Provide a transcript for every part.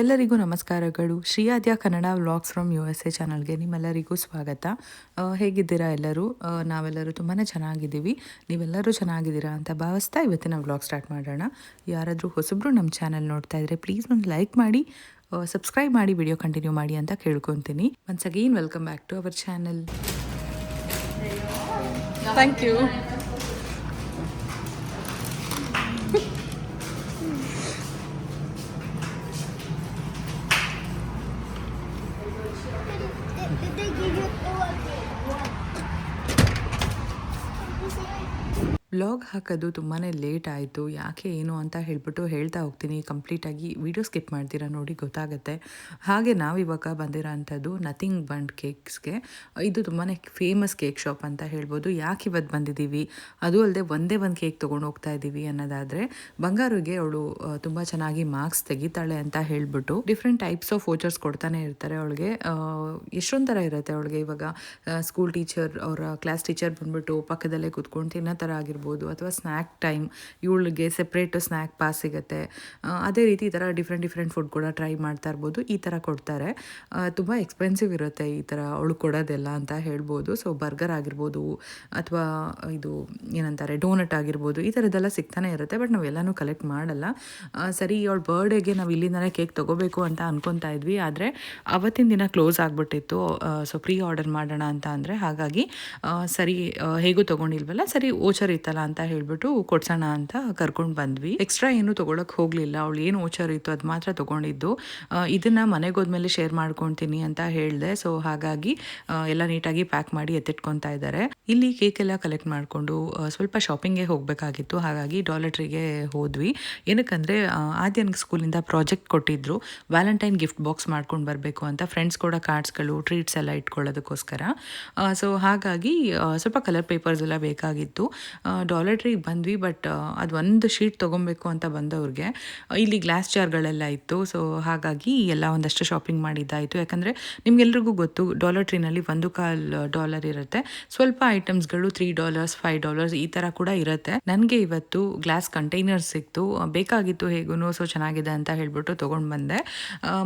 ಎಲ್ಲರಿಗೂ ನಮಸ್ಕಾರಗಳು. Shriyadya Kannada vlogs from U S A ಚಾನಲ್ಗೆ ನಿಮ್ಮೆಲ್ಲರಿಗೂ ಸ್ವಾಗತ. ಹೇಗಿದ್ದೀರಾ ಎಲ್ಲರೂ? ನಾವೆಲ್ಲರೂ ತುಂಬಾ ಚೆನ್ನಾಗಿದ್ದೀವಿ. ನೀವೆಲ್ಲರೂ ಚೆನ್ನಾಗಿದ್ದೀರಾ ಅಂತ ಭಾವಿಸ್ತಾ ಇವತ್ತಿನ ವ್ಲಾಗ್ ಸ್ಟಾರ್ಟ್ ಮಾಡೋಣ. ಯಾರಾದರೂ ಹೊಸಬ್ರು ನಮ್ಮ ಚಾನಲ್ ನೋಡ್ತಾ ಇದ್ರೆ ಪ್ಲೀಸ್ ಒಂದು ಲೈಕ್ ಮಾಡಿ ಸಬ್ಸ್ಕ್ರೈಬ್ ಮಾಡಿ, ವಿಡಿಯೋ ಕಂಟಿನ್ಯೂ ಮಾಡಿ ಅಂತ ಕೇಳ್ಕೊತೀನಿ. Once again welcome back to our channel. Thank you. Vlog ಹಾಕೋದು ತುಂಬಾ ಲೇಟ್ ಆಯಿತು. ಯಾಕೆ ಏನು ಅಂತ ಹೇಳ್ಬಿಟ್ಟು ಹೇಳ್ತಾ ಹೋಗ್ತೀನಿ. ಕಂಪ್ಲೀಟಾಗಿ ವಿಡಿಯೋ ಸ್ಕಿಪ್ ಮಾಡ್ತೀರಾ ನೋಡಿ ಗೊತ್ತಾಗುತ್ತೆ. ಹಾಗೆ ನಾವಿವಾಗ ಬಂದಿರೋ ಅಂಥದ್ದು ನಥಿಂಗ್ ಬಂಡ್ ಕೇಕ್ಸ್ಗೆ. ಇದು ತುಂಬಾ ಫೇಮಸ್ ಕೇಕ್ ಶಾಪ್ ಅಂತ ಹೇಳ್ಬೋದು. ಯಾಕೆ ಇವತ್ತು ಬಂದಿದ್ದೀವಿ? ಅದು ಅಲ್ಲದೆ ಒಂದೇ ಒಂದು ಕೇಕ್ ತೊಗೊಂಡು ಹೋಗ್ತಾ ಇದ್ದೀವಿ ಅನ್ನೋದಾದರೆ, ಬಂಗಾರಿಗೆ ಅವಳು ತುಂಬ ಚೆನ್ನಾಗಿ ಮಾರ್ಕ್ಸ್ ತೆಗಿತಾಳೆ ಅಂತ ಹೇಳ್ಬಿಟ್ಟು ಡಿಫ್ರೆಂಟ್ ಟೈಪ್ಸ್ ಆಫ್ ವೋಚರ್ಸ್ ಕೊಡ್ತಾನೆ ಇರ್ತಾರೆ ಅವಳಿಗೆ. ಎಷ್ಟೊಂದು ಥರ ಇರುತ್ತೆ ಅವಳಿಗೆ ಇವಾಗ ಸ್ಕೂಲ್ ಟೀಚರ್, ಅವರ ಕ್ಲಾಸ್ ಟೀಚರ್ ಬಂದ್ಬಿಟ್ಟು ಪಕ್ಕದಲ್ಲೇ ಕೂತ್ಕೊಂಡು ತಿನ್ನೋ ಥರ ಆಗಿರ್ಬೋದು. ಅಥವಾ ಸ್ನ್ಯಾಕ್ ಟೈಮ್ ಇವಳಿಗೆ ಸೆಪ್ರೇಟ್ ಸ್ನ್ಯಾಕ್ ಪಾಸ್ ಸಿಗುತ್ತೆ. ಅದೇ ರೀತಿ ಈ ಥರ ಡಿಫ್ರೆಂಟ್ ಡಿಫ್ರೆಂಟ್ ಫುಡ್ ಕೂಡ ಟ್ರೈ ಮಾಡ್ತಾ ಇರ್ಬೋದು. ಈ ಥರ ಕೊಡ್ತಾರೆ. ತುಂಬ ಎಕ್ಸ್ಪೆನ್ಸಿವ್ ಇರುತ್ತೆ ಈ ಥರ ಅವಳು ಕೊಡೋದೆಲ್ಲ ಅಂತ ಹೇಳ್ಬೋದು. ಸೊ ಬರ್ಗರ್ ಆಗಿರ್ಬೋದು ಅಥವಾ ಇದು ಏನಂತಾರೆ ಡೋನಟ್ ಆಗಿರ್ಬೋದು ಈ ಥರದ್ದೆಲ್ಲ ಸಿಗ್ತಾನೆ ಇರುತ್ತೆ. ಬಟ್ ನಾವೆಲ್ಲನೂ ಕಲೆಕ್ಟ್ ಮಾಡಲ್ಲ. ಸರಿ, ಅವಳ ಬರ್ಡೇಗೆ ನಾವು ಇಲ್ಲಿಂದಲೇ ಕೇಕ್ ತೊಗೋಬೇಕು ಅಂತ ಅಂದ್ಕೊತಾ ಇದ್ವಿ. ಆದರೆ ಅವತ್ತಿನ ದಿನ ಕ್ಲೋಸ್ ಆಗಿಬಿಟ್ಟಿತ್ತು. ಸೊ ಪ್ರೀ ಆರ್ಡರ್ ಮಾಡೋಣ ಅಂತ ಅಂದರೆ ಹಾಗಾಗಿ ಸರಿ ಹೇಗೂ ತೊಗೊಂಡಿಲ್ವಲ್ಲ, ಸರಿ ಓಚರ್ ಇತ್ತಲ್ಲ ಅಂತ ಹೇಳ್ಬಿಟ್ಟು ಕೊಡ್ಸೋಣ ಅಂತ ಕರ್ಕೊಂಡು ಬಂದ್ವಿ. ಎಕ್ಸ್ಟ್ರಾ ಏನು ತೊಗೊಳಕ್ ಹೋಗಲಿಲ್ಲ. ಅವಳು ಏನು ಓಚರ್ ಇತ್ತು ಅದು ಮಾತ್ರ ತೊಗೊಂಡಿದ್ದು. ಇದನ್ನ ಮನೆಗೆ ಹೋದ್ಮೇಲೆ ಶೇರ್ ಮಾಡ್ಕೊತೀನಿ ಅಂತ ಹೇಳಿದೆ. ಸೊ ಹಾಗಾಗಿ ಎಲ್ಲ ನೀಟಾಗಿ ಪ್ಯಾಕ್ ಮಾಡಿ ಎತ್ತಿಟ್ಕೊತಾ ಇದ್ದಾರೆ. ಇಲ್ಲಿ ಕೇಕ್ ಎಲ್ಲ ಕಲೆಕ್ಟ್ ಮಾಡಿಕೊಂಡು ಸ್ವಲ್ಪ ಶಾಪಿಂಗ್ಗೆ ಹೋಗಬೇಕಾಗಿತ್ತು. ಹಾಗಾಗಿ ಡಾಲಟ್ರಿಗೆ ಹೋದ್ವಿ. ಏನಕ್ಕಂದರೆ ಆದ್ಯನ್ಗೆ ಸ್ಕೂಲಿಂದ ಪ್ರಾಜೆಕ್ಟ್ ಕೊಟ್ಟಿದ್ರು. ವ್ಯಾಲೆಂಟೈನ್ ಗಿಫ್ಟ್ ಬಾಕ್ಸ್ ಮಾಡ್ಕೊಂಡು ಬರಬೇಕು ಅಂತ. ಫ್ರೆಂಡ್ಸ್ ಕೂಡ ಕಾರ್ಡ್ಸ್ಗಳು ಟ್ರೀಟ್ಸ್ ಎಲ್ಲ ಇಟ್ಕೊಳ್ಳೋದಕ್ಕೋಸ್ಕರ. ಸೊ ಹಾಗಾಗಿ ಸ್ವಲ್ಪ ಕಲರ್ ಪೇಪರ್ಸ್ ಎಲ್ಲ ಬೇಕಾಗಿತ್ತು. ಡಾಲಟ್ರಿಗೆ ಬಂದ್ವಿ ಬಟ್ ಅದು ಒಂದು ಶೀಟ್ ತೊಗೊಬೇಕು ಅಂತ ಬಂದವ್ರಿಗೆ. ಇಲ್ಲಿ ಗ್ಲಾಸ್ ಜಾರ್ಗಳೆಲ್ಲ ಇತ್ತು ಸೊ ಹಾಗಾಗಿ ಎಲ್ಲ ಒಂದಷ್ಟು ಶಾಪಿಂಗ್ ಮಾಡಿದ್ದಾಯಿತು. ಯಾಕಂದರೆ ನಿಮಗೆಲ್ರಿಗೂ ಗೊತ್ತು ಡಾಲರ್ ಟ್ರೀನಲ್ಲಿ ಒಂದು ಕಾಲ್ ಡಾಲರ್ ಇರುತ್ತೆ. ಸ್ವಲ್ಪ ಐಟಮ್ಸ್ಗಳು ತ್ರೀ ಡಾಲರ್ಸ್ ಫೈವ್ ಡಾಲರ್ಸ್ ಈ ಥರ ಕೂಡ ಇರುತ್ತೆ. ನನಗೆ ಇವತ್ತು ಗ್ಲಾಸ್ ಕಂಟೈನರ್ ಸಿಕ್ತು. ಬೇಕಾಗಿತ್ತು ಹೇಗೂ ಸೊ ಚೆನ್ನಾಗಿದೆ ಅಂತ ಹೇಳ್ಬಿಟ್ಟು ತೊಗೊಂಡು ಬಂದೆ.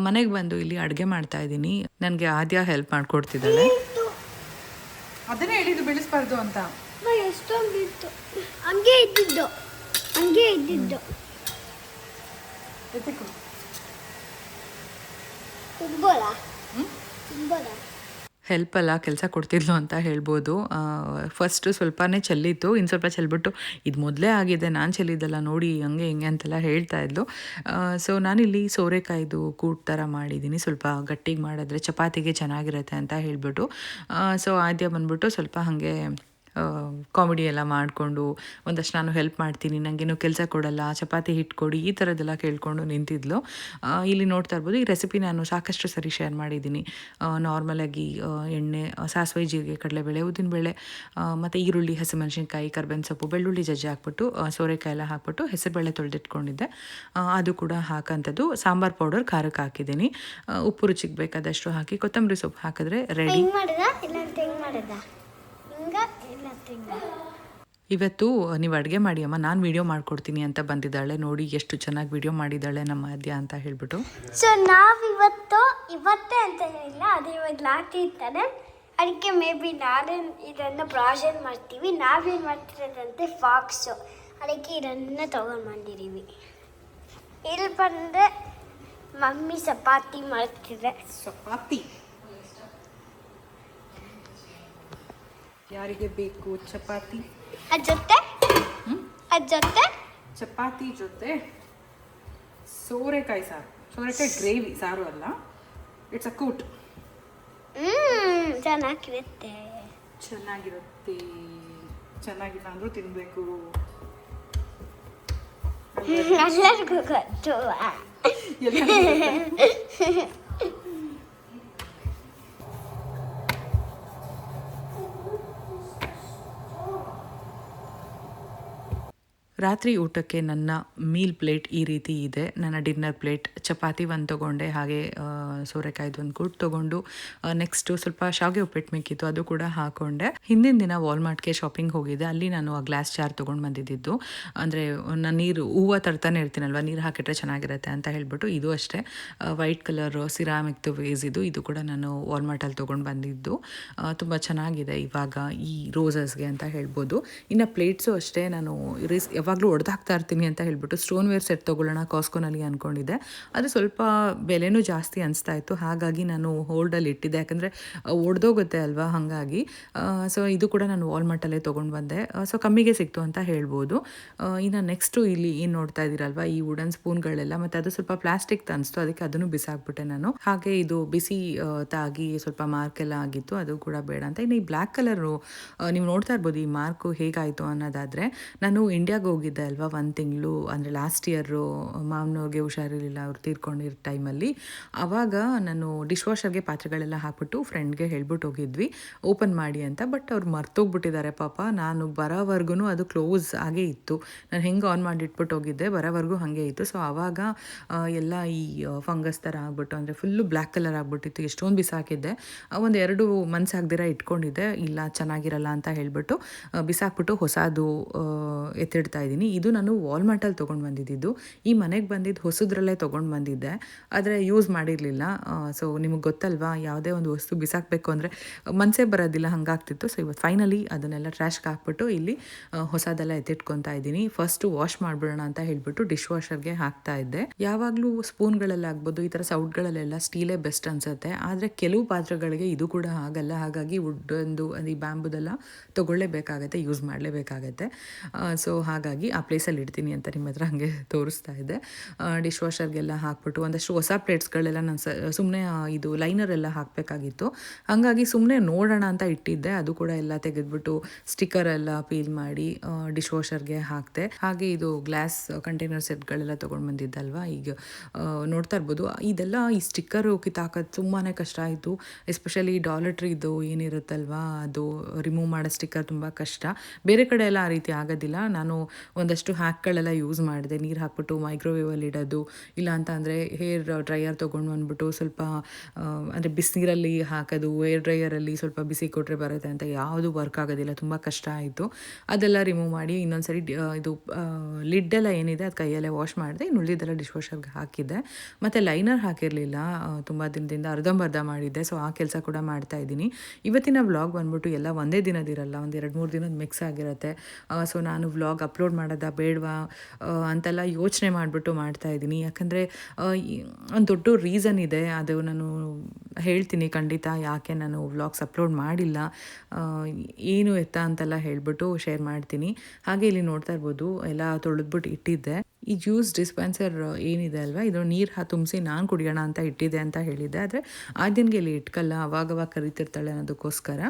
ಮನೆಗೆ ಬಂದು ಇಲ್ಲಿ ಅಡುಗೆ ಮಾಡ್ತಾ ಇದ್ದೀನಿ. ನನಗೆ ಆದ್ಯ ಹೆಲ್ಪ್ ಮಾಡಿಕೊಡ್ತಿದ್ದಾಳೆ. ಅದನ್ನೇ ಹೇಳಿದ್ದು ಬೆಳೆಸ್ಬಾರ್ದು ಅಂತ. ಎಷ್ಟೊಂದಿತ್ತು. ಹಂಗೆ ಇದ್ದಿದ್ದು. ಹಂಗೆ ಇದ್ದಿದ್ದು. ತುಂಬೋದ? ತುಂಬೋದ? ಹೆಲ್ಪ್ ಅಲ್ಲ ಕೆಲಸ ಕೊಡ್ತಿದ್ಲು ಅಂತ ಹೇಳ್ಬೋದು. ಫಸ್ಟ್ ಸ್ವಲ್ಪನೇ ಚೆಲ್ಲಿತ್ತು ಇನ್ನು ಸ್ವಲ್ಪ ಚೆಲ್ಬಿಟ್ಟು ಇದು ಮೊದಲೇ ಆಗಿದೆ ನಾನು ಚೆಲ್ಲಿದ್ದಲ್ಲ ನೋಡಿ ಹಂಗೆ ಹಿಂಗೆ ಅಂತೆಲ್ಲ ಹೇಳ್ತಾ ಇದ್ಲು. ಸೊ ನಾನಿಲ್ಲಿ ಸೋರೆಕಾಯ್ದು ಕೂಟ್ ಥರ ಮಾಡಿದ್ದೀನಿ ಸ್ವಲ್ಪ ಗಟ್ಟಿಗೆ ಮಾಡಿದ್ರೆ ಚಪಾತಿಗೆ ಚೆನ್ನಾಗಿರುತ್ತೆ ಅಂತ ಹೇಳ್ಬಿಟ್ಟು. ಸೊ ಆದ್ಯ ಬಂದ್ಬಿಟ್ಟು ಸ್ವಲ್ಪ ಹಾಗೆ ಕಾಮಿಡಿ ಎಲ್ಲ ಮಾಡಿಕೊಂಡು ಒಂದಷ್ಟು ನಾನು ಹೆಲ್ಪ್ ಮಾಡ್ತೀನಿ ನನಗೇನು ಕೆಲಸ ಕೊಡಲ್ಲ, ಚಪಾತಿ ಹಿಟ್ಟು ಕೊಡಿ ಈ ಥರದ್ದೆಲ್ಲ ಕೇಳಿಕೊಂಡು ನಿಂತಿದ್ಲು. ಇಲ್ಲಿ ನೋಡ್ತಾ ಇರ್ಬೋದು, ಈ ರೆಸಿಪಿ ನಾನು ಸಾಕಷ್ಟು ಸರಿ ಶೇರ್ ಮಾಡಿದ್ದೀನಿ. ನಾರ್ಮಲಾಗಿ ಎಣ್ಣೆ ಸಾಸಿವೆ, ಜೀರಿಗೆ ಕಡಲೆಬೇಳೆ ಉದ್ದಿನಬೇಳೆ ಮತ್ತು ಈರುಳ್ಳಿ, ಹಸಿಮೆಣಸಿನ್ಕಾಯಿ, ಕರ್ಬೇವಿನ ಸೊಪ್ಪು, ಬೆಳ್ಳುಳ್ಳಿ ಜಜ್ಜಿ ಹಾಕ್ಬಿಟ್ಟು ಸೋರೆಕಾಯಿ ಎಲ್ಲ ಹಾಕ್ಬಿಟ್ಟು ಹೆಸರುಬೇಳೆ ತೊಳೆದಿಟ್ಕೊಂಡಿದ್ದೆ. ಅದು ಕೂಡ ಹಾಕೋಂಥದ್ದು ಸಾಂಬಾರ್ ಪೌಡರ್ ಖಾರಕ್ಕೆ ಹಾಕಿದ್ದೀನಿ. ಉಪ್ಪು ರುಚಿಗೆ ಬೇಕಾದಷ್ಟು ಹಾಕಿ, ಕೊತ್ತಂಬರಿ ಸೊಪ್ಪು ಹಾಕಿದ್ರೆ ರೆಡಿ ಹೆಂಗ್ ಮಾಡದ ಇಲ್ಲ ಅಂತ ಹೆಂಗ್ ಮಾಡದ ಹಿಂಗ ಇಲ್ಲ ಅಂತ ಹಿಂಗ ಇವತ್ತು ನೀವು ಅಡುಗೆ ಮಾಡಿ ಅಮ್ಮ. ನಾನು ವಿಡಿಯೋ ಮಾಡ್ಕೊಡ್ತೀನಿ ಅಂತ ಬಂದಿದ್ದಾಳೆ. ನೋಡಿ ಎಷ್ಟು ಚೆನ್ನಾಗಿ ವಿಡಿಯೋ ಮಾಡಿದ್ದಾಳೆ ನಮ್ಮ ಮಧ್ಯ ಅಂತ ಹೇಳ್ಬಿಟ್ಟು. ಸೊ ನಾವಿವತ್ತು ಇವತ್ತೇ ಅಂತ ಹೇಳಿಲ್ಲ ಅದು ಇವಾಗ ಲಾಟಿ ಇರ್ತಾನೆ ಅದಕ್ಕೆ ಮೇ ಬಿ ನಾವೇನು ಇದನ್ನು ಪ್ರಾಜೆಕ್ಟ್ ಮಾಡ್ತೀವಿ. ನಾವೇನು ಮಾಡ್ತಿರೋದಂತೆ ಫಾಕ್ಸು ಅದಕ್ಕೆ ಇದನ್ನು ತೊಗೊಂಡು ಬಂದಿದ್ದೀವಿ. ಇಲ್ಲಿ ಬಂದರೆ ಮಮ್ಮಿ ಚಪಾತಿ ಮಾಡ್ತಿದೆ. ಚಪಾತಿ? ಯಾರಿಗೆ ಬೇಕು ಚಪಾತಿ? ಅದ್ರ ಜೊತೆ? ಅದ್ರ ಜೊತೆ? ಚಪಾತಿ ಜೊತೆ ಸೋರೆಕಾಯಿ ಸಾರು. ಸೋರೆಕಾಯಿ ಗ್ರೇವಿ ಸಾರು ಅಲ್ಲ. ಇಟ್ಸ್ ಅ ಕೂಟ್ ಹ್ಮ್ ಚೆನ್ನಾಗಿರುತ್ತೆ. ಚೆನ್ನಾಗಿರುತ್ತೆ. ಚೆನ್ನಾಗಿಲ್ಲ ಅಂದ್ರೂ ತಿನ್ನಬೇಕು ಎಲ್ಲರಿಗೂ ಗೊತ್ತು? ರಾತ್ರಿ ಊಟಕ್ಕೆ ನನ್ನ ಮೀಲ್ ಪ್ಲೇಟ್ ಈ ರೀತಿ ಇದೆ. ನನ್ನ ಡಿನ್ನರ್ ಪ್ಲೇಟ್, ಚಪಾತಿ ಒಂದು ತೊಗೊಂಡೆ, ಹಾಗೆ ಸೋರೆಕಾಯ್ದು ಒಂದು ಕೂಟ್ ತೊಗೊಂಡು ನೆಕ್ಸ್ಟು ಸ್ವಲ್ಪ ಶಾವಿಗೆ ಉಪ್ಪಿಟ್ಟು ಮಿಕ್ಕಿತ್ತು ಅದು ಕೂಡ ಹಾಕೊಂಡೆ. ಹಿಂದಿನ ದಿನ ವಾಲ್ಮಾರ್ಟ್ಗೆ ಶಾಪಿಂಗ್ ಹೋಗಿದ್ದೆ. ಅಲ್ಲಿ ನಾನು ಆ ಗ್ಲಾಸ್ ಚಾರ್ ತೊಗೊಂಡು ಬಂದಿದ್ದು. ಅಂದರೆ ನಾನು ನೀರು, ಹೂವು ತರ್ತಾನೆ ಇರ್ತೀನಲ್ವ, ನೀರು ಹಾಕಿಟ್ರೆ ಚೆನ್ನಾಗಿರುತ್ತೆ ಅಂತ ಹೇಳ್ಬಿಟ್ಟು, ಇದು ಅಷ್ಟೇ. ವೈಟ್ ಕಲರ್ ಸಿರಾಮಿಕ್ದು ವೇಸ್ ಇದು ಇದು ಕೂಡ ನಾನು ವಾಲ್ಮಾರ್ಟಲ್ಲಿ ತೊಗೊಂಡು ಬಂದಿದ್ದು. ತುಂಬ ಚೆನ್ನಾಗಿದೆ ಇವಾಗ ಈ ರೋಸಸ್ಗೆ ಅಂತ ಹೇಳ್ಬೋದು. ಇನ್ನು ಪ್ಲೇಟ್ಸು ಅಷ್ಟೇ ನಾನು ರೀಸ್ ಯಾವಾಗಲೂ ಹೊಡೆದಾಕ್ತಾ ಇರ್ತೀನಿ ಅಂತ ಹೇಳ್ಬಿಟ್ಟು ಸ್ಟೋನ್ ವೇರ್ ಸೆಟ್ ತೊಗೊಳ್ಳೋಣ ಕಾಸ್ಕೋನಲ್ಲಿ ಅಂದ್ಕೊಂಡಿದ್ದೆ ಅದು ಸ್ವಲ್ಪ ಬೆಲೆನೂ ಜಾಸ್ತಿ ಅನಿಸ್ತಾ ಇತ್ತು. ಹಾಗಾಗಿ ನಾನು ಹೋಲ್ಡಲ್ಲಿ ಇಟ್ಟಿದ್ದೆ. ಯಾಕಂದರೆ ಒಡೆದೋಗುತ್ತೆ ಅಲ್ವಾ? ಹಾಗಾಗಿ ಸೊ ಇದು ಕೂಡ ನಾನು ವಾಲ್ಮಾರ್ಟಲ್ಲೇ ತೊಗೊಂಡು ಬಂದೆ. ಸೊ ಕಮ್ಮಿಗೆ ಸಿಕ್ತು ಅಂತ ಹೇಳ್ಬೋದು. ಇನ್ನು ನೆಕ್ಸ್ಟು ಇಲ್ಲಿ ಏನು ನೋಡ್ತಾ ಇದ್ದೀರಲ್ವಾ? ಈ ವುಡನ್ ಸ್ಪೂನ್ಗಳೆಲ್ಲ ಮತ್ತು ಅದು ಸ್ವಲ್ಪ ಪ್ಲಾಸ್ಟಿಕ್ ಅನಿಸ್ತು ಅದಕ್ಕೆ ಅದನ್ನು ಬಿಸಾಕ್ಬಿಟ್ಟೆ ನಾನು. ಹಾಗೆ ಇದು ಬಿಸಿ ತಾಗಿ ಸ್ವಲ್ಪ ಮಾರ್ಕ್ ಎಲ್ಲ ಆಗಿತ್ತು. ಅದು ಕೂಡ ಬೇಡ ಅಂತ. ಇನ್ನು ಈ ಬ್ಲ್ಯಾಕ್ ಕಲರು ನೀವು ನೋಡ್ತಾ ಇರ್ಬೋದು ಈ ಮಾರ್ಕು ಹೇಗಾಯಿತು ಅನ್ನೋದಾದರೆ, ನಾನು ಇಂಡಿಯಾಗೆ ಹೋಗಿದ್ದೆ ಅಲ್ವಾ? ಒಂದು ತಿಂಗಳು, ಅಂದರೆ ಲಾಸ್ಟ್ ಇಯರು ಮಾವನವ್ರಿಗೆ ಹುಷಾರಿರಲಿಲ್ಲ, ಅವ್ರು ತೀರ್ಕೊಂಡಿರೋ ಟೈಮಲ್ಲಿ ಆವಾಗ ನಾನು ಡಿಶ್ ವಾಷರ್ಗೆ ಪಾತ್ರೆಗಳೆಲ್ಲ ಹಾಕ್ಬಿಟ್ಟು ಫ್ರೆಂಡ್ಗೆ ಹೇಳ್ಬಿಟ್ಟು ಹೋಗಿದ್ವಿ. ಓಪನ್ ಮಾಡಿ ಅಂತ ಬಟ್ ಅವ್ರು ಮರ್ತೋಗ್ಬಿಟ್ಟಿದ್ದಾರೆ ಪಾಪ. ನಾನು ಬರೋವರೆಗೂ ಅದು ಕ್ಲೋಸ್ ಆಗೇ ಇತ್ತು. ನಾನು ಹೆಂಗೆ ಆನ್ ಮಾಡಿಟ್ಬಿಟ್ಟು ಹೋಗಿದ್ದೆ, ಬರೋವರೆಗೂ ಹಾಗೆ ಇತ್ತು. ಸೊ ಆವಾಗ ಎಲ್ಲ ಈ ಫಂಗಸ್ ಥರ ಆಗ್ಬಿಟ್ಟು, ಅಂದರೆ ಫುಲ್ಲು ಬ್ಲ್ಯಾಕ್ ಕಲರ್ ಆಗ್ಬಿಟ್ಟಿತ್ತು. ಎಷ್ಟೊಂದು ಬಿಸಾಕಿದ್ದೆ. ಒಂದು ಎರಡು ಮನ್ಸು ಆಗದಿರ ಇಟ್ಕೊಂಡಿದ್ದೆ. ಇಲ್ಲ, ಚೆನ್ನಾಗಿರಲ್ಲ ಅಂತ ಹೇಳಿಬಿಟ್ಟು ಬಿಸಾಕ್ಬಿಟ್ಟು ಹೊಸದು ಎತ್ತಿಡ್ತಾ ಇದ್ದೀನಿ. ಇದು ನಾನು ವಾಲ್ಮಾರ್ಟಲ್ಲಿ ತೊಗೊಂಡು ಬಂದಿದ್ದು. ಈ ಮನೆಗೆ ಬಂದಿದ್ದು ಹೊಸದ್ರಲ್ಲೇ ತೊಗೊಂಡು ಬಂದಿದ್ದೆ. ಆದರೆ ಯೂಸ್ ಮಾಡಿರಲಿಲ್ಲ. ಸೊ ನಿಮಗೆ ಗೊತ್ತಲ್ವಾ, ಯಾವುದೇ ಒಂದು ವಸ್ತು ಬಿಸಾಕಬೇಕು ಅಂದರೆ ಮನಸ್ಸೇ ಬರೋದಿಲ್ಲ, ಹಂಗಾಗ್ತಿತ್ತು. ಸೊ ಇವತ್ತು ಫೈನಲಿ ಅದನ್ನೆಲ್ಲ ಟ್ರ್ಯಾಶ್ಗೆ ಹಾಕ್ಬಿಟ್ಟು ಇಲ್ಲಿ ಹೊಸದೆಲ್ಲ ಎತ್ತಿಟ್ಕೊತಾ ಇದ್ದೀನಿ. ಫಸ್ಟು ವಾಶ್ ಮಾಡಿಬಿಡೋಣ ಅಂತ ಹೇಳ್ಬಿಟ್ಟು ಡಿಶ್ ವಾಷರ್ಗೆ ಹಾಕ್ತಾ ಇದ್ದೆ. ಯಾವಾಗಲೂ ಸ್ಪೂನ್ಗಳಲ್ಲಿ ಆಗ್ಬೋದು, ಈ ಥರ ಸೌಟ್ಗಳಲ್ಲೆಲ್ಲ ಸ್ಟೀಲೇ ಬೆಸ್ಟ್ ಅನಿಸುತ್ತೆ. ಆದರೆ ಕೆಲವು ಪಾತ್ರೆಗಳಿಗೆ ಇದು ಕೂಡ ಆಗಲ್ಲ. ಹಾಗಾಗಿ ವುಡ್ಡೊಂದು ಅದು ಈ ಬ್ಯಾಂಬುದೆಲ್ಲ ತೊಗೊಳ್ಳೇಬೇಕಾಗತ್ತೆ ಯೂಸ್ ಮಾಡಲೇಬೇಕಾಗತ್ತೆ. ಸೊ ಹಾಗಾಗಿ ಆ ಪ್ಲೇಸಲ್ಲಿ ಇಡ್ತೀನಿ ಅಂತ ನಿಮ್ಮ ಹತ್ರ ಹಾಗೆ ತೋರಿಸ್ತಾ ಇದ್ದೆ ಡಿಶ್ ವಾಷರ್ಗೆಲ್ಲ ಹಾಕ್ಬಿಟ್ಟು ಒಂದಷ್ಟು ಹೊಸ ಪ್ಲೇಟ್ಸ್ಗಳೆಲ್ಲ ನಾನು ಸುಮ್ಮನೆ ಇದು ಲೈನರ್ ಎಲ್ಲ ಹಾಕಬೇಕಾಗಿತ್ತು. ಹಾಗಾಗಿ ಸುಮ್ಮನೆ ನೋಡೋಣ ಅಂತ ಇಟ್ಟಿದ್ದೆ. ಅದು ಕೂಡ ಎಲ್ಲ ತೆಗೆದ್ಬಿಟ್ಟು ಸ್ಟಿಕ್ಕರ್ ಎಲ್ಲ ಪೀಲ್ ಮಾಡಿ ಡಿಶ್ ವಾಷರ್ಗೆ ಹಾಕ್ತೆ ಹಾಗೆ ಇದು ಗ್ಲಾಸ್ ಕಂಟೈನರ್ ಸೆಟ್ಗಳೆಲ್ಲ ತೊಗೊಂಡು ಬಂದಿದ್ದಲ್ವಾ? ಈಗ ನೋಡ್ತಾ ಇರ್ಬೋದು. ಇದೆಲ್ಲ ಈ ಸ್ಟಿಕ್ಕರು ಕಿತ್ತಾಕೋದು ತುಂಬಾ ಕಷ್ಟ ಆಯಿತು. ಎಸ್ಪೆಷಲಿ ಡಾಲಟ್ರಿದು ಏನಿರುತ್ತಲ್ವಾ? ಅದು ರಿಮೂವ್ ಮಾಡೋ ಸ್ಟಿಕ್ಕರ್ ತುಂಬ ಕಷ್ಟ. ಬೇರೆ ಕಡೆ ಎಲ್ಲ ಆ ರೀತಿ ಆಗೋದಿಲ್ಲ. ನಾನು ಒಂದಷ್ಟು ಹ್ಯಾಕ್ಗಳೆಲ್ಲ ಯೂಸ್ ಮಾಡಿದೆ. ನೀರು ಹಾಕ್ಬಿಟ್ಟು ಮೈಕ್ರೋವೇವಲ್ಲಿ ಇಡೋದು, ಇಲ್ಲ ಅಂತ ಅಂದರೆ ಹೇರ್ ಡ್ರೈಯರ್ ತೊಗೊಂಡು ಬಂದ್ಬಿಟ್ಟು ಸ್ವಲ್ಪ ಅಂದರೆ ಬಿಸಿನೀರಲ್ಲಿ ಹಾಕೋದು, ಹೇರ್ ಡ್ರೈಯರಲ್ಲಿ ಸ್ವಲ್ಪ ಬಿಸಿ ಕೊಟ್ಟರೆ ಬರುತ್ತೆ ಅಂತ ಯಾವುದು ವರ್ಕ್ ಆಗೋದಿಲ್ಲ. ತುಂಬ ಕಷ್ಟ ಆಯಿತು. ಅದೆಲ್ಲ ರಿಮೂವ್ ಮಾಡಿ ಇನ್ನೊಂದು ಸರಿ ಇದು ಲಿಡ್ಡೆಲ್ಲ ಏನಿದೆ ಅದು ಕೈಯಲ್ಲೇ ವಾಶ್ ಮಾಡಿದೆ. ಇನ್ನು ಉಳಿದೆಲ್ಲ ಡಿಶ್ ವಾಷರ್ಗೆ ಹಾಕಿದ್ದೆ. ಮತ್ತು ಲೈನರ್ ಹಾಕಿರಲಿಲ್ಲ. ತುಂಬ ದಿನದಿಂದ ಅರ್ಧಂಬರ್ಧ ಮಾಡಿದ್ದೆ. ಸೊ ಆ ಕೆಲಸ ಕೂಡ ಮಾಡ್ತಾ ಇದ್ದೀನಿ. ಇವತ್ತಿನ ವ್ಲಾಗ್ ಬಂದ್ಬಿಟ್ಟು ಎಲ್ಲ ಒಂದೇ ದಿನದಿರಲ್ಲ, ಒಂದು ಎರಡು ಮೂರು ದಿನದ ಮಿಕ್ಸ್ ಆಗಿರುತ್ತೆ. ಸೊ ನಾನು ವ್ಲಾಗ್ ಅಪ್ಲೋಡ್ ಮಾಡೋದಾ ಬೇಡವಾ? ಅಂತೆಲ್ಲ ಯೋಚನೆ ಮಾಡಿಬಿಟ್ಟು ಮಾಡ್ತಾ ಇದ್ದೀನಿ. ಯಾಕಂದರೆ ಒಂದು ದೊಡ್ಡ ರೀಸನ್ ಇದೆ. ಅದು ನಾನು ಹೇಳ್ತೀನಿ ಖಂಡಿತ. ಯಾಕೆ ನಾನು ವ್ಲಾಗ್ಸ್ ಅಪ್ಲೋಡ್ ಮಾಡಿಲ್ಲ? ಏನು ಎತ್ತ ಅಂತೆಲ್ಲ ಹೇಳ್ಬಿಟ್ಟು ಶೇರ್ ಮಾಡ್ತೀನಿ. ಹಾಗೆ ಇಲ್ಲಿ ನೋಡ್ತಾ ಇರ್ಬೋದು. ಎಲ್ಲ ತೊಳೆದ್ಬಿಟ್ಟು ಇಟ್ಟಿದ್ದೆ. ಈ ಜ್ಯೂಸ್ ಡಿಸ್ಪೆನ್ಸರ್ ಏನಿದೆ ಅಲ್ವಾ? ಇದು ನೀರು ತುಂಬಿಸಿ ನಾನು ಕುಡಿಯೋಣ ಅಂತ ಇಟ್ಟಿದ್ದೆ ಅಂತ ಹೇಳಿದ್ದೆ. ಆದರೆ ಆದ್ಯನ್ಗೆ ಇಲ್ಲಿ ಇಟ್ಕಲ್ಲ, ಅವಾಗವಾಗ ಕರಿತಿರ್ತಾಳೆ ಅನ್ನೋದಕ್ಕೋಸ್ಕರ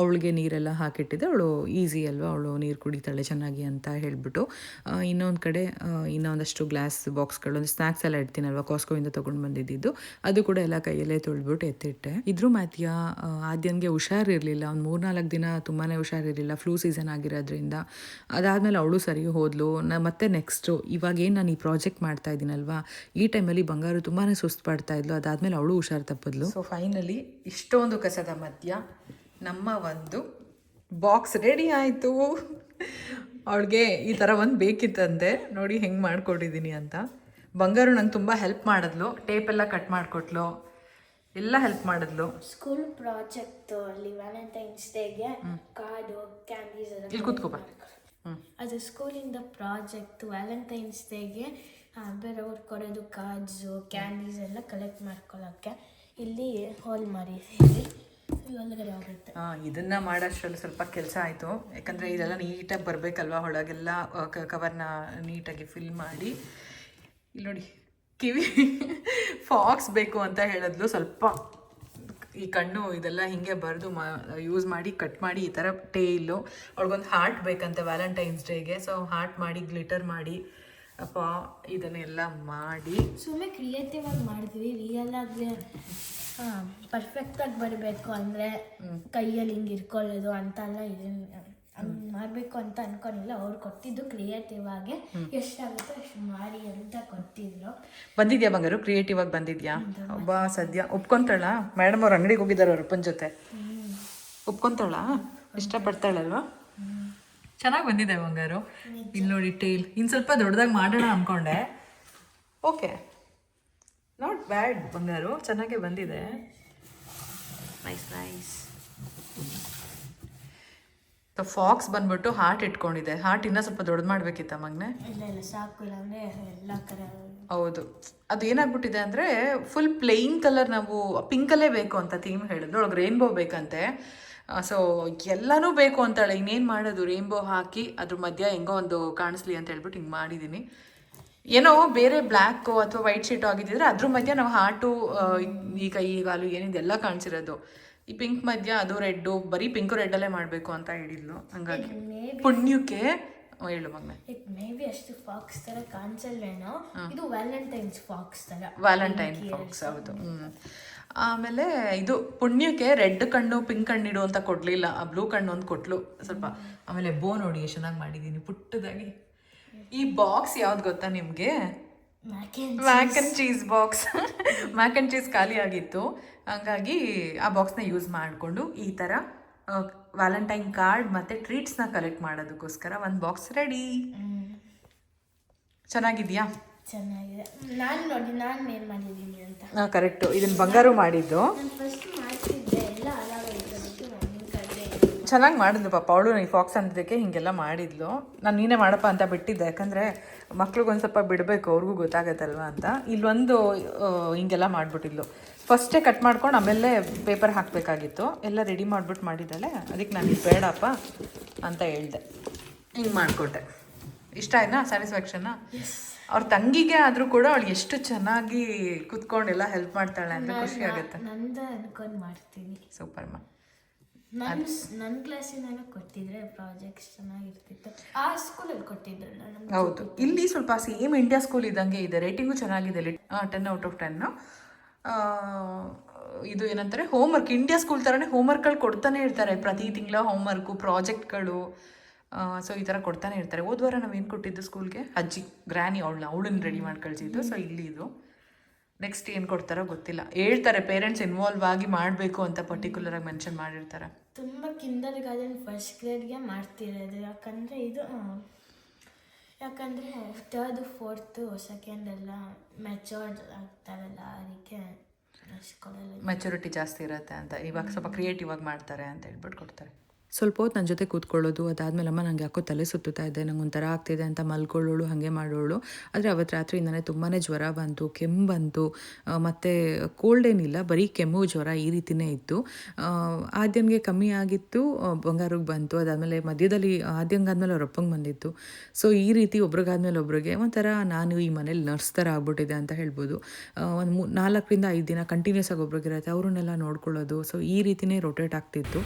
ಅವಳಿಗೆ ನೀರೆಲ್ಲ ಹಾಕಿಟ್ಟಿದ್ದೆ. ಅವಳು ಈಸಿ ಅಲ್ವಾ? ಅವಳು ನೀರು ಕುಡಿತಾಳೆ ಚೆನ್ನಾಗಿ ಅಂತ ಹೇಳಿಬಿಟ್ಟು ಇನ್ನೊಂದು ಕಡೆ ಇನ್ನೊಂದಷ್ಟು ಗ್ಲಾಸ್ ಬಾಕ್ಸ್ಗಳು, ಒಂದು ಸ್ನ್ಯಾಕ್ಸ್ ಎಲ್ಲ ಇಡ್ತೀನಲ್ವ? ಕಾಸ್ಕೋಯಿಂದ ತೊಗೊಂಡು ಬಂದಿದ್ದು. ಅದು ಕೂಡ ಎಲ್ಲ ಕೈಯಲ್ಲೇ ತೊಳ್ಬಿಟ್ಟು ಎತ್ತಿಟ್ಟೆ. ಇದ್ರೂ ಮಧ್ಯ ಆದ್ಯನಿಗೆ ಹುಷಾರಿರಲಿಲ್ಲ. ಒಂದು ಮೂರ್ನಾಲ್ಕು ದಿನ ತುಂಬಾ ಹುಷಾರಿರಲಿಲ್ಲ. ಫ್ಲೂ ಸೀಸನ್ ಆಗಿರೋದ್ರಿಂದ. ಅದಾದಮೇಲೆ ಅವಳು ಸರಿ ಹೋದ್ಲು. ಮತ್ತೆ ನೆಕ್ಸ್ಟು ಇವಾಗ ಏನು ನಾನು ಈ ಪ್ರಾಜೆಕ್ಟ್ ಮಾಡ್ತಾ ಇದ್ದೀನಲ್ವಾ ಈ ಟೈಮಲ್ಲಿ ಬಂಗಾರು ತುಂಬಾ ಸುಸ್ತು ಪಡ್ತಾ ಇದ್ಲು. ಅದಾದಮೇಲೆ ಅವಳು ಹುಷಾರು ತಪ್ಪಿದ್ಲು. ಸೊ ಫೈನಲಿ ಇಷ್ಟೊಂದು ಕಸದ ಮಧ್ಯ ನಮ್ಮ ಒಂದು ಬಾಕ್ಸ್ ರೆಡಿ ಆಯಿತು. ಅವಳಿಗೆ ಈ ಥರ ಒಂದು ಬೇಕಿತ್ತಂತೆ ನೋಡಿ ಹೆಂಗೆ ಮಾಡ್ಕೊಟ್ಟಿದ್ದೀನಿ ಅಂತ. ಬಂಗಾರು ನಂಗೆ ತುಂಬ ಹೆಲ್ಪ್ ಮಾಡಿದ್ಲು. ಟೇಪೆಲ್ಲ ಕಟ್ ಮಾಡಿಕೊಟ್ಲು. ಎಲ್ಲ ಹೆಲ್ಪ್ ಮಾಡಿದ್ಲು. ಸ್ಕೂಲ್ ಪ್ರಾಜೆಕ್ಟ್ ಅಲ್ಲಿ ವ್ಯಾಲೆಂಟೈನ್ಸ್ ಡೇಗೆ ಕಾರ್ಡು ಕ್ಯಾಂಡೀಸ್ ಎಲ್ಲ ಇಲ್ಲಿ ಕೂತ್ಕೋಬಾರ್ದು ಅದು ಸ್ಕೂಲಿಂದ ಪ್ರಾಜೆಕ್ಟ್ ವ್ಯಾಲೆಂಟೈನ್ಸ್ ಡೇಗೆ ಬೇರೆಯವ್ರು ಕೊಡೋದು ಕಾರ್ಡ್ಸು ಕ್ಯಾಂಡೀಸ್ ಎಲ್ಲ ಕಲೆಕ್ಟ್ ಮಾಡ್ಕೊಳ್ಳೋಕ್ಕೆ ಇಲ್ಲಿ ಹೋಲ್ ಮಾಡಿದ್ದೀವಿ ಆ, ಇದನ್ನ ಮಾಡೋಷ್ಟರಲ್ಲಿ ಸ್ವಲ್ಪ ಕೆಲಸ ಆಯಿತು. ಯಾಕಂದರೆ ಇದೆಲ್ಲ ನೀಟಾಗಿ ಬರಬೇಕಲ್ವ ಒಳಗೆಲ್ಲ ಕವರ್ನ ನೀಟಾಗಿ ಫಿಲ್ ಮಾಡಿ. ಇಲ್ಲಿ ನೋಡಿ ಕಿವಿ ಫಾಕ್ಸ್ ಬೇಕು ಅಂತ ಹೇಳಿದ್ಲು ಸ್ವಲ್ಪ. ಈ ಕಣ್ಣು ಇದೆಲ್ಲ ಹಿಂಗೆ ಬರೆದು ಮಾ ಯೂಸ್ ಮಾಡಿ ಕಟ್ ಮಾಡಿ ಈ ಥರ ಟೇಲು ಅವ್ಳಿಗೊಂದು ಹಾರ್ಟ್ ಬೇಕಂತೆ ವ್ಯಾಲೆಂಟೈನ್ಸ್ ಡೇಗೆ ಸೊ ಹಾರ್ಟ್ ಮಾಡಿ ಗ್ಲಿಟರ್ ಮಾಡಿ ಅಪ್ಪ ಇದನ್ನೆಲ್ಲ ಮಾಡಿ. ಸುಮ್ಮನೆ ಕ್ರಿಯೇಟಿವ್ ಆಗಿ ಮಾಡಿದ್ವಿ ರಿಯಲ್ ಆಗಿ ಪರ್ಫೆಕ್ಟ್ ಪರ್ಫೆಕ್ಟಾಗಿ ಬರಬೇಕು ಅಂದರೆ ಕೈಯಲ್ಲಿ ಹಿಂಗೆ ಇಟ್ಕೊಳ್ಳೋದು ಅಂತೆಲ್ಲ ಇದನ್ನ ಹಂಗ್ ಮಾಡಬೇಕು ಅಂತ ಅನ್ಕೊಂಡಿಲ್ಲ. ಅವ್ರು ಕೊಟ್ಟಿದ್ದು ಕ್ರಿಯೇಟಿವ್ ಆಗಿ ಆಗುತ್ತೆ ಅಷ್ಟು ಮಾಡಿ ಅಂತ ಕೊಟ್ಟಿದ್ರು. ಬಂದಿದ್ಯಾ ಬಂಗಾರು? ಕ್ರಿಯೇಟಿವ್ ಆಗಿ ಬಂದಿದ್ಯಾ? ಒಬ್ಬ ಸದ್ಯ. ಒಪ್ಕೊಂತಾಳ? ಮೇಡಮ್ ಅವ್ರ ಅಂಗಡಿಗೆ ಹೋಗಿದ್ದಾರೆ ಅವ್ರ ಅಪ್ಪನ ಜೊತೆ. ಒಪ್ಕೊಂತಾಳ? ಇಷ್ಟಪಡ್ತಾಳಲ್ವಾ ಚೆನ್ನಾಗಿ ಬಂದಿದೆ ಬಂಗಾರು. ಇಲ್ಲಿ ನೋಡಿ ಟೇಲ್ ಇನ್ನು ಸ್ವಲ್ಪ ದೊಡ್ಡದಾಗಿ ಮಾಡೋಣ ಅಂದ್ಕೊಂಡೆ ಓಕೆ ನಾಟ್ ಬ್ಯಾಡ್ ಬಂಗಾರು. ಚೆನ್ನಾಗೇ ಬಂದಿದೆ. ನೈಸ್ ನೈಸ್ ಫಾಕ್ಸ್ ಬಂದ್ಬಿಟ್ಟು ಹಾರ್ಟ್ ಇಟ್ಕೊಂಡಿದೆ. ಹಾರ್ಟ್ ಇನ್ನೂ ಸ್ವಲ್ಪ ದೊಡ್ಡದು ಮಾಡ್ಬೇಕಿತ್ತ ಮಗ್ನೆ? ಹೌದು. ಅದು ಏನಾಗ್ಬಿಟ್ಟಿದೆ ಅಂದರೆ ಫುಲ್ ಪ್ಲೇಯಿಂಗ್ ಕಲರ್ ನಾವು ಪಿಂಕಲ್ಲೇ ಬೇಕು ಅಂತ ಥೀಮ್ ಹೇಳಿದ್ರು. ಒಳಗೆ ರೇನ್ಬೋ ಬೇಕಂತೆ. ಸೊ ಎಲ್ಲನೂ ಬೇಕು ಅಂತಾಳೆ. ಇನ್ನೇನು ಮಾಡೋದು? ರೇನ್ಬೋ ಹಾಕಿ ಅದ್ರ ಮಧ್ಯ ಹೆಂಗೋ ಒಂದು ಕಾಣಿಸ್ಲಿ ಅಂತ ಹೇಳ್ಬಿಟ್ಟು ಹಿಂಗೆ ಮಾಡಿದ್ದೀನಿ ಏನೋ ಬೇರೆ ಬ್ಲ್ಯಾಕು ಅಥವಾ ವೈಟ್ ಶೀಟು ಆಗಿದ್ದಿದ್ರೆ ಅದ್ರ ಮಧ್ಯ ನಾವು ಹಾರ್ಟು ಈಗ ಈಗಾಲು ಏನಿದೆ ಎಲ್ಲ ಕಾಣಿಸಿರೋದು. ಈ ಪಿಂಕ್ ಮಧ್ಯ ಅದು ರೆಡ್ಡು ಬರೀ ಪಿಂಕು ರೆಡ್ಡಲ್ಲೇ ಮಾಡಬೇಕು ಅಂತ ಹೇಳಿದ್ಲು ಹಂಗಾಗಿ. ಪುಣ್ಯಕ್ಕೆ ಹೇಳು ಮಗ್ನೆ. ಇಟ್ ಮೇ ಬಿ ಅಷ್ಟು ಫಾಕ್ಸ್ ತರ ಕಾಣಿಸಲ್ವೇನೋ? ಇದು ವ್ಯಾಲೆಂಟೈನ್ಸ್ ಫಾಕ್ಸ್ ತರ. ವ್ಯಾಲೆಂಟೈನ್ ಫಾಕ್ಸ್ ಹೌದು. ಆಮೇಲೆ ಇದು ಪುಣ್ಯಕ್ಕೆ ರೆಡ್ ಕಣ್ಣು ಪಿಂಕ್ ಕಣ್ಣು ಇಡು ಅಂತ ಕೊಡ್ಲಿಲ್ಲ ಆ ಬ್ಲೂ ಕಣ್ಣು ಒಂದು ಕೊಟ್ಲು ಸ್ವಲ್ಪ ಆಮೇಲೆ ಬೋ ನೋಡಿ ಚೆನ್ನಾಗಿ ಮಾಡಿದ್ದೀನಿ ಪುಟ್ಟದಾಗಿ. ಈ ಬಾಕ್ಸ್ ಯಾವ್ದು ಗೊತ್ತಾ ನಿಮಗೆ? Mac and cheese box mac and cheese ಖಾಲಿ ಆಗಿತ್ತು. ಹಂಗಾಗಿ ಆ ಬಾಕ್ಸ್ನ ಯೂಸ್ ಮಾಡಿಕೊಂಡು ಈ ಥರ ವ್ಯಾಲೆಂಟೈನ್ ಕಾರ್ಡ್ ಮತ್ತು ಟ್ರೀಟ್ಸ್ನ ಕಲೆಕ್ಟ್ ಮಾಡೋದಕ್ಕೋಸ್ಕರ ಒಂದು ಬಾಕ್ಸ್ ರೆಡಿ ಚೆನ್ನಾಗಿದೆಯಾ? ಚೆನ್ನಾಗಿದೆ. ನಾನು ನೋಡಿ ನಾನು ಏನು ಮಾಡಿದ್ದೀನಿ ಅಂತ. ಕರೆಕ್ಟು ಇದನ್ನು ಬಂಗಾರು ಮಾಡಿದ್ದು ನಾನು ಫಸ್ಟ್ ಮಾಡ್ತಿದ್ದೆ ಎಲ್ಲ ಹಾಳಾಗೋಯ್ತು ನನ್ನ ಕಡೆ ಚೆನ್ನಾಗಿ ಮಾಡಿದ್ಲು ಪಾಪ. ಅವಳು ಈ ಫಾಕ್ಸ್ ಅಂದಿದ್ದಕ್ಕೆ ಹಿಂಗೆಲ್ಲ ಮಾಡಿದ್ಲು. ನಾನು ನೀನೇ ಮಾಡಪ್ಪ ಅಂತ ಬಿಟ್ಟಿದ್ದೆ. ಯಾಕಂದರೆ ಮಕ್ಳಿಗೊಂದು ಸ್ವಲ್ಪ ಬಿಡಬೇಕು ಅವ್ರಿಗೂ ಗೊತ್ತಾಗತ್ತಲ್ವ ಅಂತ. ಇಲ್ಲೊಂದು ಹಿಂಗೆಲ್ಲ ಮಾಡಿಬಿಟ್ಟಿದ್ಲು. ಫಸ್ಟೇ ಕಟ್ ಮಾಡ್ಕೊಂಡು ಆಮೇಲೆ ಪೇಪರ್ ಹಾಕಬೇಕಾಗಿತ್ತು. ಎಲ್ಲ ರೆಡಿ ಮಾಡಿಬಿಟ್ಟು ಮಾಡಿದ್ದಾಳೆ. ಅದಕ್ಕೆ ನಾನು ಇದು ಬೇಡಪ್ಪ ಅಂತ ಹೇಳ್ದೆ. ಹಿಂಗೆ ಮಾಡಿಕೊಟ್ಟೆ. ಇಷ್ಟ ಆಯ್ತಾ ಸ್ಯಾಟಿಸ್ಫ್ಯಾಕ್ಷನ್ ಅವ್ರ ತಂಗಿಗೆ ಆದರೂ ಕೂಡ ಅವಳು ಎಷ್ಟು ಚೆನ್ನಾಗಿ ಕುತ್ಕೊಂಡೆಲ್ಲ ಹೆಲ್ಪ್ ಮಾಡ್ತಾಳೆ ಅಂತ ಖುಷಿ ಆಗುತ್ತೆ. ಸೂಪರ್ ಮಾ. ನನ್ನ ನನ್ನ ನಾನು ಕೊಟ್ಟಿದ್ರೆ ಪ್ರಾಜೆಕ್ಟ್ಸ್ ಚೆನ್ನಾಗಿರ್ತಿತ್ತು. ಆ ಸ್ಕೂಲಲ್ಲಿ ನಾನು ಹೌದು. ಇಲ್ಲಿ ಸ್ವಲ್ಪ ಸೇಮ್ ಇಂಡಿಯಾ ಸ್ಕೂಲ್ ಇದ್ದಂಗೆ ಇದೆ. ರೇಟಿಂಗು ಚೆನ್ನಾಗಿದೆ ಟೆನ್ ಔಟ್ ಆಫ್ ಟೆನ್ನು ಇದು ಏನಂತಾರೆ? ಹೋಮ್ವರ್ಕ್ ಇಂಡಿಯಾ ಸ್ಕೂಲ್ ಥರನೇ ಹೋಮ್ವರ್ಕ್ಗಳು ಕೊಡ್ತಾನೆ ಇರ್ತಾರೆ. ಪ್ರತಿ ತಿಂಗಳ ಹೋಮ್ವರ್ಕು ಪ್ರಾಜೆಕ್ಟ್ಗಳು ಸೊ ಈ ಥರ ಕೊಡ್ತಾನೆ ಇರ್ತಾರೆ. ಹೋದ್ವಾರ ನಾವೇನು ನಾವು ಏನು ಕೊಟ್ಟಿದ್ದು ಸ್ಕೂಲ್ಗೆ ಅಜ್ಜಿ ಗ್ರ್ಯಾನಿ ಅವಳನ್ನ ಅವಳನ್ನ ರೆಡಿ ಮಾಡಿ ಕಳಿಸಿದ್ದು ಸೊ ಇಲ್ಲಿ ಇದು. ನೆಕ್ಸ್ಟ್ ಏನು ಕೊಡ್ತಾರೋ ಗೊತ್ತಿಲ್ಲ. ಹೇಳ್ತಾರೆ ಪೇರೆಂಟ್ಸ್ ಇನ್ವಾಲ್ವ್ ಆಗಿ ಮಾಡಬೇಕು ಅಂತ ಪರ್ಟಿಕ್ಯುಲರ್ ಆಗಿ ಮೆನ್ಷನ್ ಮಾಡಿರ್ತಾರೆ. ತುಂಬ ಕಿಂಡರ್ ಗಾರ್ಡನ್ ಫಸ್ಟ್ ಗ್ರೇಡ್ಗೆ ಮಾಡ್ತಿರೋದು. ಯಾಕಂದರೆ ಇದು ಯಾಕಂದರೆ ತರ್ಡು ಫೋರ್ತು ಸೆಕೆಂಡ್ ಎಲ್ಲ ಮೆಚೋರ್ಡ್ ಆಗ್ತಾರಲ್ಲ ಅದಕ್ಕೆ ಮೆಚುರಿಟಿ ಜಾಸ್ತಿ ಇರುತ್ತೆ ಅಂತ. ಇವಾಗ ಸ್ವಲ್ಪ ಕ್ರಿಯೇಟಿವ್ ಆಗಿ ಮಾಡ್ತಾರೆ ಅಂತ ಹೇಳ್ಬಿಟ್ಟು ಕೊಡ್ತಾರೆ. ಸ್ವಲ್ಪ ಹೊತ್ತು ನನ್ನ ಜೊತೆ ಕೂತ್ಕೊಳ್ಳೋದು, ಅದಾದಮೇಲೆ ಅಮ್ಮ ನಂಗೆ ಯಾಕೋ ತಲೆ ಸುತ್ತುತ್ತಾ ಇದೆ, ನಂಗೆ ಒಂಥರ ಆಗ್ತಿದೆ ಅಂತ ಮಲ್ಕೊಳ್ಳೋಳು, ಹಾಗೆ ಮಾಡೋಳು. ಆದರೆ ಅವತ್ತು ರಾತ್ರಿಯಿಂದನೇ ತುಂಬಾ ಜ್ವರ ಬಂತು, ಕೆಮ್ಮು ಬಂತು. ಮತ್ತು ಕೋಲ್ಡ್ ಏನಿಲ್ಲ, ಬರೀ ಕೆಮ್ಮು, ಜ್ವರ ಈ ರೀತಿನೇ ಇತ್ತು. ಆದ್ಯನಿಗೆ ಕಮ್ಮಿ ಆಗಿತ್ತು ಬಂಗಾರಕ್ಕೆ ಬಂತು. ಅದಾದಮೇಲೆ ಮಧ್ಯದಲ್ಲಿ ಆದ್ಯಂಗಾದ್ಮೇಲೆ ಅವ್ರ ಅಪ್ಪಂಗೆ ಬಂದಿತ್ತು. ಸೊ ಈ ರೀತಿ ಒಬ್ರಿಗಾದ್ಮೇಲೆ ಒಬ್ರಿಗೆ ಒಂಥರ ನಾನು ಈ ಮನೇಲಿ ನರ್ಸ್ ಥರ ಆಗ್ಬಿಟ್ಟಿದೆ ಅಂತ ಹೇಳ್ಬೋದು. ಒಂದು ಮೂ, ನಾಲ್ಕರಿಂದ ಐದು ದಿನ ಕಂಟಿನ್ಯೂಸ್ ಆಗಿ ಇರುತ್ತೆ ಅವ್ರನ್ನೆಲ್ಲ ನೋಡ್ಕೊಳ್ಳೋದು. ಸೊ ಈ ರೀತಿಯೇ ರೊಟೇಟ್ ಆಗ್ತಿತ್ತು.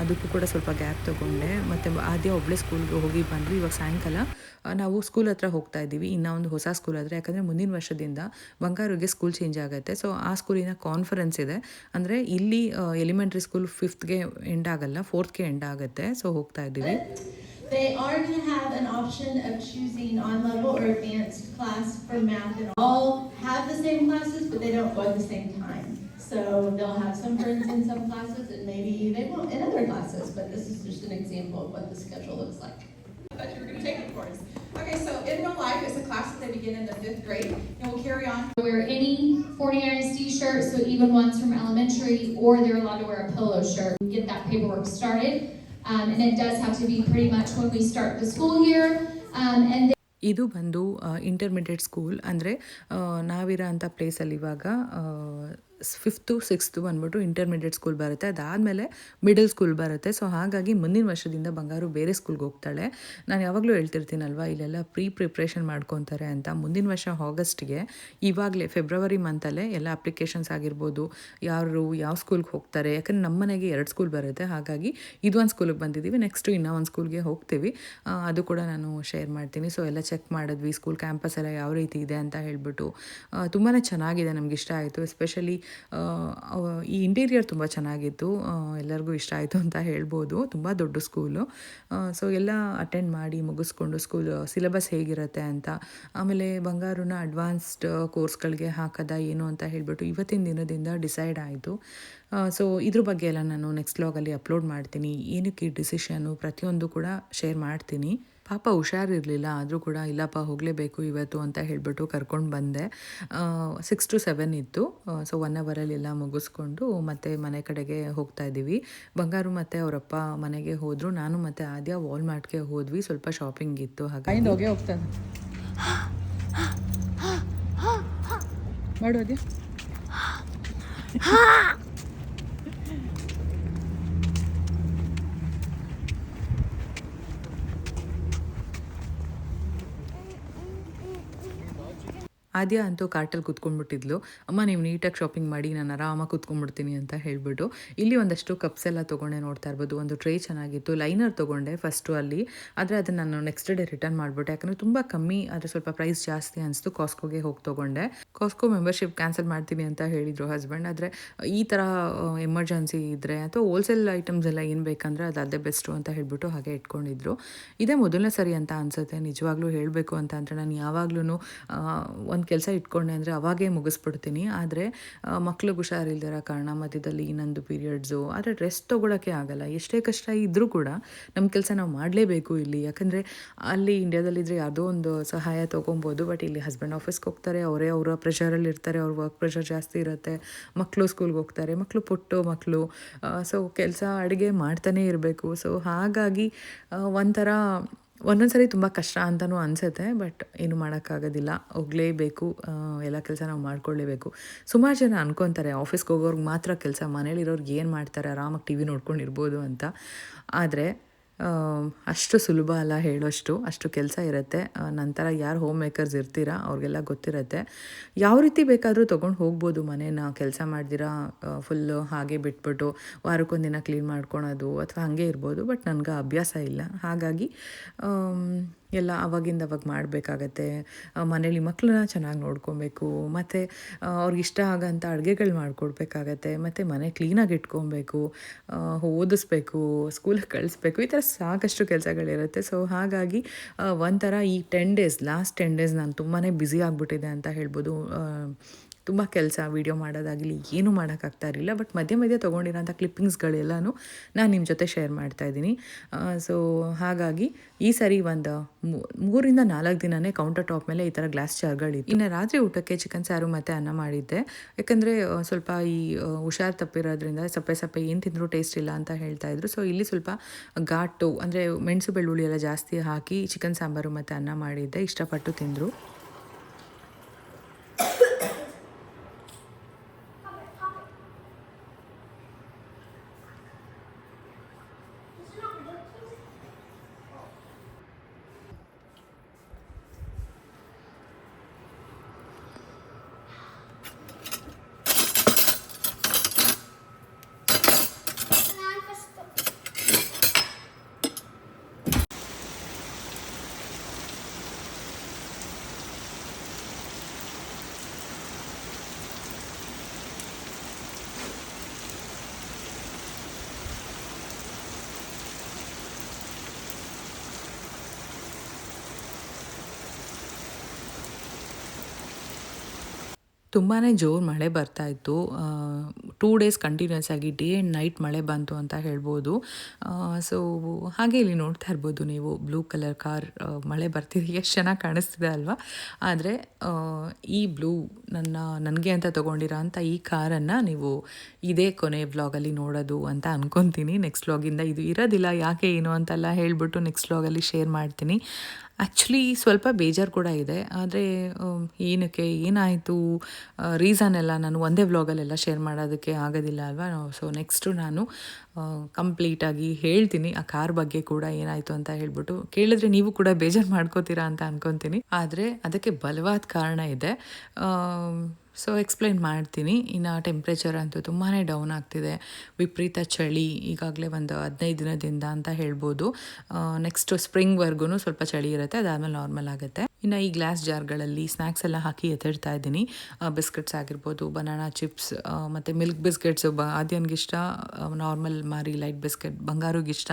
ಅದಕ್ಕೂ ಕೂಡ ಸ್ವಲ್ಪ ಗ್ಯಾಪ್ ತೊಗೊಂಡೆ. ಮತ್ತು ಅದೇ ಒಬ್ಬಳೇ ಸ್ಕೂಲ್ಗೆ ಹೋಗಿ ಬಂದ್ವಿ. ಇವಾಗ ಸಾಯಂಕಾಲ ನಾವು ಸ್ಕೂಲ್ ಹತ್ರ ಹೋಗ್ತಾ ಇದ್ದೀವಿ. ಇನ್ನೂ ಒಂದು ಹೊಸ ಸ್ಕೂಲ್ ಹತ್ರ ಯಾಕಂದರೆ ಮುಂದಿನ ವರ್ಷದಿಂದ ಬಂಗಾರಿಗೆ ಸ್ಕೂಲ್ ಚೇಂಜ್ ಆಗುತ್ತೆ. ಸೊ ಆ ಸ್ಕೂಲಿನ ಕಾನ್ಫರೆನ್ಸ್ ಇದೆ. ಅಂದರೆ ಇಲ್ಲಿ ಎಲಿಮೆಂಟ್ರಿ ಸ್ಕೂಲ್ ಫಿಫ್ತ್ಗೆ ಎಂಡ್ ಆಗಲ್ಲ ಫೋರ್ತ್ಗೆ ಎಂಡ್ ಆಗುತ್ತೆ. ಸೊ ಹೋಗ್ತಾ ಇದ್ದೀವಿ. They are going to have an option of choosing on level or advanced class for math and all have the same classes, but they don't go at the same time. So they'll have some friends in some classes and maybe they won't in other classes, but this is just an example of what the schedule looks like. I thought you were going to take it for us. Okay, so In Real Life is a class that they begin in the fifth grade, and we'll carry on wear any 49 ISD shirt, so even ones from elementary, or they're allowed to wear a polo shirt. Get that paperwork started, um, and it does have to be pretty much when we start the school year. Um, and ಇದು ಬಂದು intermediate school ಅಂದರೆ ನಾವಿರೋ ಅಂಥ ಪ್ಲೇಸಲ್ಲಿ ಇವಾಗ fifth sixth ಬಂದ್ಬಿಟ್ಟು intermediate school ಬರುತ್ತೆ. ಅದಾದಮೇಲೆ ಮಿಡಲ್ ಸ್ಕೂಲ್ ಬರುತ್ತೆ. ಸೊ ಹಾಗಾಗಿ ಮುಂದಿನ ವರ್ಷದಿಂದ ಬಂಗಾರು ಬೇರೆ ಸ್ಕೂಲ್ಗೆ ಹೋಗ್ತಾಳೆ. ನಾನು ಯಾವಾಗಲೂ ಹೇಳ್ತಿರ್ತೀನಲ್ವ, ಇಲ್ಲೆಲ್ಲ ಪ್ರೀ ಪ್ರಿಪ್ರೇಷನ್ ಮಾಡ್ಕೊತಾರೆ ಅಂತ. ಮುಂದಿನ ವರ್ಷ ಆಗಸ್ಟ್ಗೆ ಇವಾಗಲೇ ಫೆಬ್ರವರಿ ಮಂತಲ್ಲೇ ಎಲ್ಲ ಅಪ್ಲಿಕೇಶನ್ಸ್ ಆಗಿರ್ಬೋದು. ಯಾರು ಯಾವ ಸ್ಕೂಲ್ಗೆ ಹೋಗ್ತಾರೆ, ಯಾಕಂದರೆ ನಮ್ಮ ಮನೆಗೆ ಎರಡು ಸ್ಕೂಲ್ ಬರುತ್ತೆ. ಹಾಗಾಗಿ ಇದೊಂದು ಸ್ಕೂಲಿಗೆ ಬಂದಿದ್ದೀವಿ ನೆಕ್ಸ್ಟು ಇನ್ನೂ ಒಂದು ಸ್ಕೂಲ್ಗೆ ಹೋಗ್ತೀವಿ. ಅದು ಕೂಡ ನಾನು ಶೇರ್ ಮಾಡ್ತೀನಿ. ಸೊ ಎಲ್ಲ ಚೆಕ್ ಮಾಡಿದ್ವಿ ಸ್ಕೂಲ್ ಕ್ಯಾಂಪಸ್ ಎಲ್ಲ ಯಾವ ರೀತಿ ಇದೆ ಅಂತ ಹೇಳ್ಬಿಟ್ಟು. ತುಂಬಾ ಚೆನ್ನಾಗಿದೆ, ನಮ್ಗೆ ಇಷ್ಟ ಆಯಿತು. ಎಸ್ಪೆಷಲಿ ಈ ಇಂಟೀರಿಯರ್ ತುಂಬ ಚೆನ್ನಾಗಿತ್ತು. ಎಲ್ಲರಿಗೂ ಇಷ್ಟ ಆಯಿತು ಅಂತ ಹೇಳ್ಬೋದು. ತುಂಬ ದೊಡ್ಡ ಸ್ಕೂಲು ಸೊ ಎಲ್ಲ ಅಟೆಂಡ್ ಮಾಡಿ ಮುಗಿಸ್ಕೊಂಡು ಸ್ಕೂಲ್ ಸಿಲೆಬಸ್ ಹೇಗಿರುತ್ತೆ ಅಂತ, ಆಮೇಲೆ ಬಂಗಾರನ ಅಡ್ವಾನ್ಸ್ಡ್ ಕೋರ್ಸ್ಗಳಿಗೆ ಹಾಕದ ಏನು ಅಂತ ಹೇಳಿಬಿಟ್ಟು ಇವತ್ತಿನ ದಿನದಿಂದ ಡಿಸೈಡ್ ಆಯಿತು. ಸೊ ಇದ್ರ ಬಗ್ಗೆ ಎಲ್ಲ ನಾನು ನೆಕ್ಸ್ಟ್ ಲಾಗಲ್ಲಿ ಅಪ್ಲೋಡ್ ಮಾಡ್ತೀನಿ. ಏನಕ್ಕೆ ಈ ಡಿಸಿಷನ್ನು ಪ್ರತಿಯೊಂದು ಕೂಡ ಶೇರ್ ಮಾಡ್ತೀನಿ. ಪಾಪ ಹುಷಾರಿರಲಿಲ್ಲ, ಆದರೂ ಕೂಡ ಇಲ್ಲಪ್ಪ ಹೋಗಲೇಬೇಕು ಇವತ್ತು ಅಂತ ಹೇಳಿಬಿಟ್ಟು ಕರ್ಕೊಂಡು ಬಂದೆ. ಸಿಕ್ಸ್ ಟು ಸೆವೆನ್ ಇತ್ತು. ಸೊ ಒನ್ ಅವರಲ್ಲೆಲ್ಲ ಮುಗಿಸ್ಕೊಂಡು ಮತ್ತೆ ಮನೆ ಕಡೆಗೆ ಹೋಗ್ತಾ ಇದ್ದೀವಿ. ಬಂಗಾರು ಮತ್ತು ಅವರಪ್ಪ ಮನೆಗೆ ಹೋದರು. ನಾನು ಮತ್ತು ಆದ್ಯ ವಾಲ್ಮಾರ್ಟ್ಗೆ ಹೋದ್ವಿ. ಸ್ವಲ್ಪ ಶಾಪಿಂಗ್ ಇತ್ತು, ಹಾಗಾಗಿ. ಹೋಗೇ ಹೋಗ್ತಾನೆ ಮಾಡೋದೇ ಆದ್ಯ ಅಂತೂ ಕಾರ್ಟಲ್ಲಿ ಕುತ್ಕೊಂಡ್ಬಿಟ್ಟಿದ್ಲು. ಅಮ್ಮ, ನೀವು ನೀಟಾಗಿ ಶಾಪಿಂಗ್ ಮಾಡಿ, ನಾನು ಆರಾಮಾಗಿ ಕೂತ್ಕೊಂಡ್ಬಿಡ್ತೀನಿ ಅಂತ ಹೇಳಿಬಿಟ್ಟು ಇಲ್ಲಿ ಒಂದಷ್ಟು ಕಪ್ಸ್ ಎಲ್ಲ ತೊಗೊಂಡೆ ನೋಡ್ತಾ ಇರ್ಬೋದು. ಒಂದು ಟ್ರೇ ಚೆನ್ನಾಗಿತ್ತು. ಲೈನರ್ ತೊಗೊಂಡೆ ಫಸ್ಟು ಅಲ್ಲಿ. ಆದರೆ ಅದನ್ನು ನಾನು ನೆಕ್ಸ್ಟ್ ಡೇ ರಿಟರ್ನ್ ಮಾಡಿಬಿಟ್ಟೆ. ಯಾಕಂದರೆ ತುಂಬ ಕಮ್ಮಿ, ಆದರೆ ಸ್ವಲ್ಪ ಪ್ರೈಸ್ ಜಾಸ್ತಿ ಅನಿಸ್ತು. ಕಾಸ್ಕೋಗೆ ಹೋಗಿ ತೊಗೊಂಡೆ. ಕಾಸ್ಕೋ ಮೆಂಬರ್ಶಿಪ್ ಕ್ಯಾನ್ಸಲ್ ಮಾಡ್ತೀನಿ ಅಂತ ಹೇಳಿದರು ಹಸ್ಬೆಂಡ್ ಆದರೆ ಈ ಥರ ಎಮರ್ಜೆನ್ಸಿ ಇದ್ದರೆ ಅಥವಾ ಹೋಲ್ಸೇಲ್ ಐಟಮ್ಸ್ ಎಲ್ಲ ಏನು ಬೇಕಂದರೆ ಅದು ಅದೇ ಬೆಸ್ಟು ಅಂತ ಹೇಳಿಬಿಟ್ಟು ಹಾಗೆ ಇಟ್ಕೊಂಡಿದ್ರು. ಇದೇ ಮೊದಲನೇ ಸರಿ ಅಂತ ಅನಿಸುತ್ತೆ. ನಿಜವಾಗ್ಲೂ ಹೇಳಬೇಕು ಅಂತ ಅಂದರೆ ನಾನು ಯಾವಾಗ್ಲೂ ಒಂದು ಕೆಲಸ ಇಟ್ಕೊಂಡೆ ಅಂದರೆ ಅವಾಗೇ ಮುಗಿಸ್ಬಿಡ್ತೀನಿ. ಆದರೆ ಮಕ್ಕಳು ಹುಷಾರಿಲ್ದಿರೋ ಕಾರಣ ಮಧ್ಯದಲ್ಲಿ ಇನ್ನೊಂದು ಪೀರಿಯಡ್ಸು, ಆದರೆ ರೆಸ್ಟ್ ತೊಗೊಳಕ್ಕೆ ಆಗಲ್ಲ. ಎಷ್ಟೇ ಕಷ್ಟ ಇದ್ದರೂ ಕೂಡ ನಮ್ಮ ಕೆಲಸ ನಾವು ಮಾಡಲೇಬೇಕು ಇಲ್ಲಿ. ಯಾಕಂದರೆ ಅಲ್ಲಿ ಇಂಡ್ಯಾದಲ್ಲಿದ್ದರೆ ಯಾವುದೋ ಒಂದು ಸಹಾಯ ತೊಗೊಬೋದು, ಬಟ್ ಇಲ್ಲಿ ಹಸ್ಬೆಂಡ್ ಆಫೀಸ್ಗೆ ಹೋಗ್ತಾರೆ, ಅವರೇ ಅವರ ಪ್ರೆಷರಲ್ಲಿ ಇರ್ತಾರೆ, ಅವ್ರ ವರ್ಕ್ ಪ್ರೆಷರ್ ಜಾಸ್ತಿ ಇರುತ್ತೆ. ಮಕ್ಕಳು ಸ್ಕೂಲ್ಗೆ ಹೋಗ್ತಾರೆ ಮಕ್ಕಳು ಪುಟ್ಟು ಮಕ್ಕಳು ಸೊ ಕೆಲಸ ಅಡುಗೆ ಮಾಡ್ತಾನೇ ಇರಬೇಕು. ಸೊ ಹಾಗಾಗಿ ಒಂಥರ ಒಂದೊಂದು ಸರಿ ತುಂಬ ಕಷ್ಟ ಅಂತಲೂ ಅನಿಸುತ್ತೆ, ಬಟ್ ಏನು ಮಾಡೋಕ್ಕಾಗೋದಿಲ್ಲ. ಹೋಗಲೇಬೇಕು ಎಲ್ಲ ಕೆಲಸ ನಾವು ಮಾಡ್ಕೊಳ್ಳೇಬೇಕು. ಸುಮಾರು ಜನ ಅನ್ಕೊತಾರೆ, ಆಫೀಸ್ಗೆ ಹೋಗೋರ್ಗೆ ಮಾತ್ರ ಕೆಲಸ, ಮನೇಲಿರೋರ್ಗೆ ಏನು ಮಾಡ್ತಾರೆ, ಆರಾಮಾಗಿ ಟಿ ವಿ ನೋಡ್ಕೊಂಡಿರ್ಬೋದು ಅಂತ. ಆದರೆ ಅಷ್ಟು ಸುಲಭ ಅಲ್ಲ ಹೇಳೋಷ್ಟು, ಅಷ್ಟು ಕೆಲಸ ಇರುತ್ತೆ. ನಂತರ ಯಾರು ಹೋಮ್ ಮೇಕರ್ಸ್ ಇರ್ತೀರಾ, ಅವ್ರಿಗೆಲ್ಲ ಗೊತ್ತಿರುತ್ತೆ. ಯಾವ ರೀತಿ ಬೇಕಾದರೂ ತೊಗೊಂಡು ಹೋಗ್ಬೋದು ಮನೇನ, ಕೆಲಸ ಮಾಡ್ದಿರಾ ಫುಲ್ಲು ಹಾಗೆ ಬಿಟ್ಬಿಟ್ಟು ವಾರಕ್ಕೊಂದಿನ ಕ್ಲೀನ್ ಮಾಡ್ಕೊಳೋದು ಅಥವಾ ಹಾಗೆ ಇರ್ಬೋದು, ಬಟ್ ನನಗೆ ಅಭ್ಯಾಸ ಇಲ್ಲ. ಹಾಗಾಗಿ ಎಲ್ಲ ಅವಾಗಿಂದ ಅವಾಗ ಮಾಡಬೇಕಾಗತ್ತೆ. ಮನೇಲಿ ಮಕ್ಕಳನ್ನ ಚೆನ್ನಾಗಿ ನೋಡ್ಕೊಬೇಕು. ಮತ್ತು ಅವ್ರಿಗೆ ಇಷ್ಟ ಆಗೋಂಥ ಅಡುಗೆಗಳು ಮಾಡಿಕೊಡ್ಬೇಕಾಗತ್ತೆ. ಮತ್ತು ಮನೆ ಕ್ಲೀನಾಗಿ ಇಟ್ಕೊಬೇಕು. ಓದಿಸ್ಬೇಕು ಸ್ಕೂಲಿಗೆ ಕಳಿಸ್ಬೇಕು. ಈ ಥರ ಸಾಕಷ್ಟು ಕೆಲಸಗಳಿರುತ್ತೆ. ಸೊ ಹಾಗಾಗಿ ಒಂಥರ ಈ ten days last ten days ನಾನು ತುಂಬಾ ಬ್ಯುಸಿ ಆಗಿಬಿಟ್ಟಿದೆ ಅಂತ ಹೇಳ್ಬೋದು. ತುಂಬ ಕೆಲಸ ವೀಡಿಯೋ ಮಾಡೋದಾಗಲಿ, ಏನೂ ಮಾಡೋಕ್ಕಾಗ್ತಾ ಇರಲಿಲ್ಲ. ಬಟ್ ಮಧ್ಯೆ ಮಧ್ಯೆ ತೊಗೊಂಡಿರೋಂಥ ಕ್ಲಿಪ್ಪಿಂಗ್ಸ್ಗಳೆಲ್ಲನೂ ನಾನು ನಿಮ್ಮ ಜೊತೆ ಶೇರ್ ಮಾಡ್ತಾ ಇದ್ದೀನಿ. ಸೊ ಹಾಗಾಗಿ ಈ ಸರಿ ಒಂದು ಮೂರಿಂದ ನಾಲ್ಕು ದಿನವೇ ಕೌಂಟರ್ ಟಾಪ್ ಮೇಲೆ ಈ ಥರ ಗ್ಲಾಸ್ ಜಾರ್ಗಳಿತ್ತು ಇನ್ನು ರಾತ್ರಿ ಊಟಕ್ಕೆ ಚಿಕನ್ ಸಾರು ಮತ್ತು ಅನ್ನ ಮಾಡಿದ್ದೆ. ಯಾಕಂದರೆ ಸ್ವಲ್ಪ ಈ ಹುಷಾರ್ ಹುಷಾರು ತಪ್ಪಿರೋದ್ರಿಂದ ಸಪ್ಪೆ ಸಪ್ಪೆ ಏನು ತಿಂದರೂ ಟೇಸ್ಟ್ ಇಲ್ಲ ಅಂತ ಹೇಳ್ತಾ ಇದ್ರು. ಸೊ ಇಲ್ಲಿ ಸ್ವಲ್ಪ ಘಾಟು, ಅಂದರೆ ಮೆಣಸು ಬೆಳ್ಳುಳ್ಳಿ ಎಲ್ಲ ಜಾಸ್ತಿ ಹಾಕಿ ಚಿಕನ್ ಸಾಂಬಾರು ಮತ್ತು ಅನ್ನ ಮಾಡಿದ್ದೆ. ಇಷ್ಟಪಟ್ಟು ತಿಂದರು. ತುಂಬಾ ಜೋರು ಮಳೆ ಬರ್ತಾ ಇತ್ತು. ಟೂ ಡೇಸ್ ಕಂಟಿನ್ಯೂಸ್ ಆಗಿ ಡೇ ಆ್ಯಂಡ್ ನೈಟ್ ಮಳೆ ಬಂತು ಅಂತ ಹೇಳ್ಬೋದು. ಸೊ ಹಾಗೆ ಇಲ್ಲಿ ನೋಡ್ತಾ ಇರ್ಬೋದು ನೀವು ಬ್ಲೂ ಕಲರ್ ಕಾರ್ ಮಳೆ ಬರ್ತಿದೆ. ಎಷ್ಟು ಚೆನ್ನಾಗಿ ಕಾಣಿಸ್ತಿದೆ ಅಲ್ವಾ? ಆದರೆ ಈ ಬ್ಲೂ ನನ್ನ, ನನಗೆ ಅಂತ ತೊಗೊಂಡಿರೋ ಅಂಥ ಈ ಕಾರನ್ನು ನೀವು ಇದೇ ಕೊನೆ ವ್ಲಾಗಲ್ಲಿ ನೋಡೋದು ಅಂತ ಅಂದ್ಕೊತೀನಿ ನೆಕ್ಸ್ಟ್ ವ್ಲಾಗಿಂದ ಇದು ಇರೋದಿಲ್ಲ, ಯಾಕೆ ಏನು ಅಂತೆಲ್ಲ ಹೇಳಿಬಿಟ್ಟು ನೆಕ್ಸ್ಟ್ ವ್ಲಾಗಲ್ಲಿ ಶೇರ್ ಮಾಡ್ತೀನಿ. ಆ್ಯಕ್ಚುಲಿ ಸ್ವಲ್ಪ ಬೇಜಾರು ಕೂಡ ಇದೆ. ಆದರೆ ಏನಕ್ಕೆ, ಏನಾಯಿತು ರೀಸನ್ ಎಲ್ಲ ನಾನು ಒಂದೇ ವ್ಲಾಗಲ್ಲೆಲ್ಲ ಶೇರ್ ಮಾಡೋದಕ್ಕೆ ಆಗೋದಿಲ್ಲ ಅಲ್ವಾ? ಸೊ ನೆಕ್ಸ್ಟು ನಾನು ಕಂಪ್ಲೀಟಾಗಿ ಹೇಳ್ತೀನಿ. ಆ ಕಾರ್ ಬಗ್ಗೆ ಕೂಡ ಏನಾಯಿತು ಅಂತ ಹೇಳ್ಬಿಟ್ಟು ಕೇಳಿದ್ರೆ ನೀವು ಕೂಡ ಬೇಜಾರು ಮಾಡ್ಕೋತೀರಾ ಅಂತ ಅನ್ಕೊತೀನಿ. ಆದರೆ, ಅದಕ್ಕೆ ಬಲವಾದ ಕಾರಣ ಇದೆ. ಸೊ ಎಕ್ಸ್ಪ್ಲೈನ್ ಮಾಡ್ತೀನಿ. ಇನ್ನು ಟೆಂಪ್ರೇಚರ್ ಅಂತೂ ತುಂಬಾ ಡೌನ್ ಆಗ್ತಿದೆ. ವಿಪರೀತ ಚಳಿ, ಈಗಾಗಲೇ ಒಂದು ಹದಿನೈದು ದಿನದಿಂದ ಅಂತ ಹೇಳ್ಬೋದು. ನೆಕ್ಸ್ಟ್ ಸ್ಪ್ರಿಂಗ್ವರೆಗೂ ಸ್ವಲ್ಪ ಚಳಿ ಇರುತ್ತೆ, ಅದಾದಮೇಲೆ ನಾರ್ಮಲ್ ಆಗುತ್ತೆ. ಇನ್ನು ಈ ಗ್ಲಾಸ್ ಜಾರ್ಗಳಲ್ಲಿ ಸ್ನ್ಯಾಕ್ಸ್ ಎಲ್ಲ ಹಾಕಿ ಎತ್ತಿಡ್ತಾ ಇದ್ದೀನಿ. ಬಿಸ್ಕೆಟ್ಸ್ ಆಗಿರ್ಬೋದು ಬನಾನಾ ಚಿಪ್ಸ್ ಮತ್ತು ಮಿಲ್ಕ್ ಬಿಸ್ಕೆಟ್ಸು ಬ ಆದ್ಯನ್ಗಿಷ್ಟ ನಾರ್ಮಲ್ ಮಾರಿ ಲೈಟ್ ಬಿಸ್ಕೆಟ್ ಬಂಗಾರುಗಿಷ್ಟ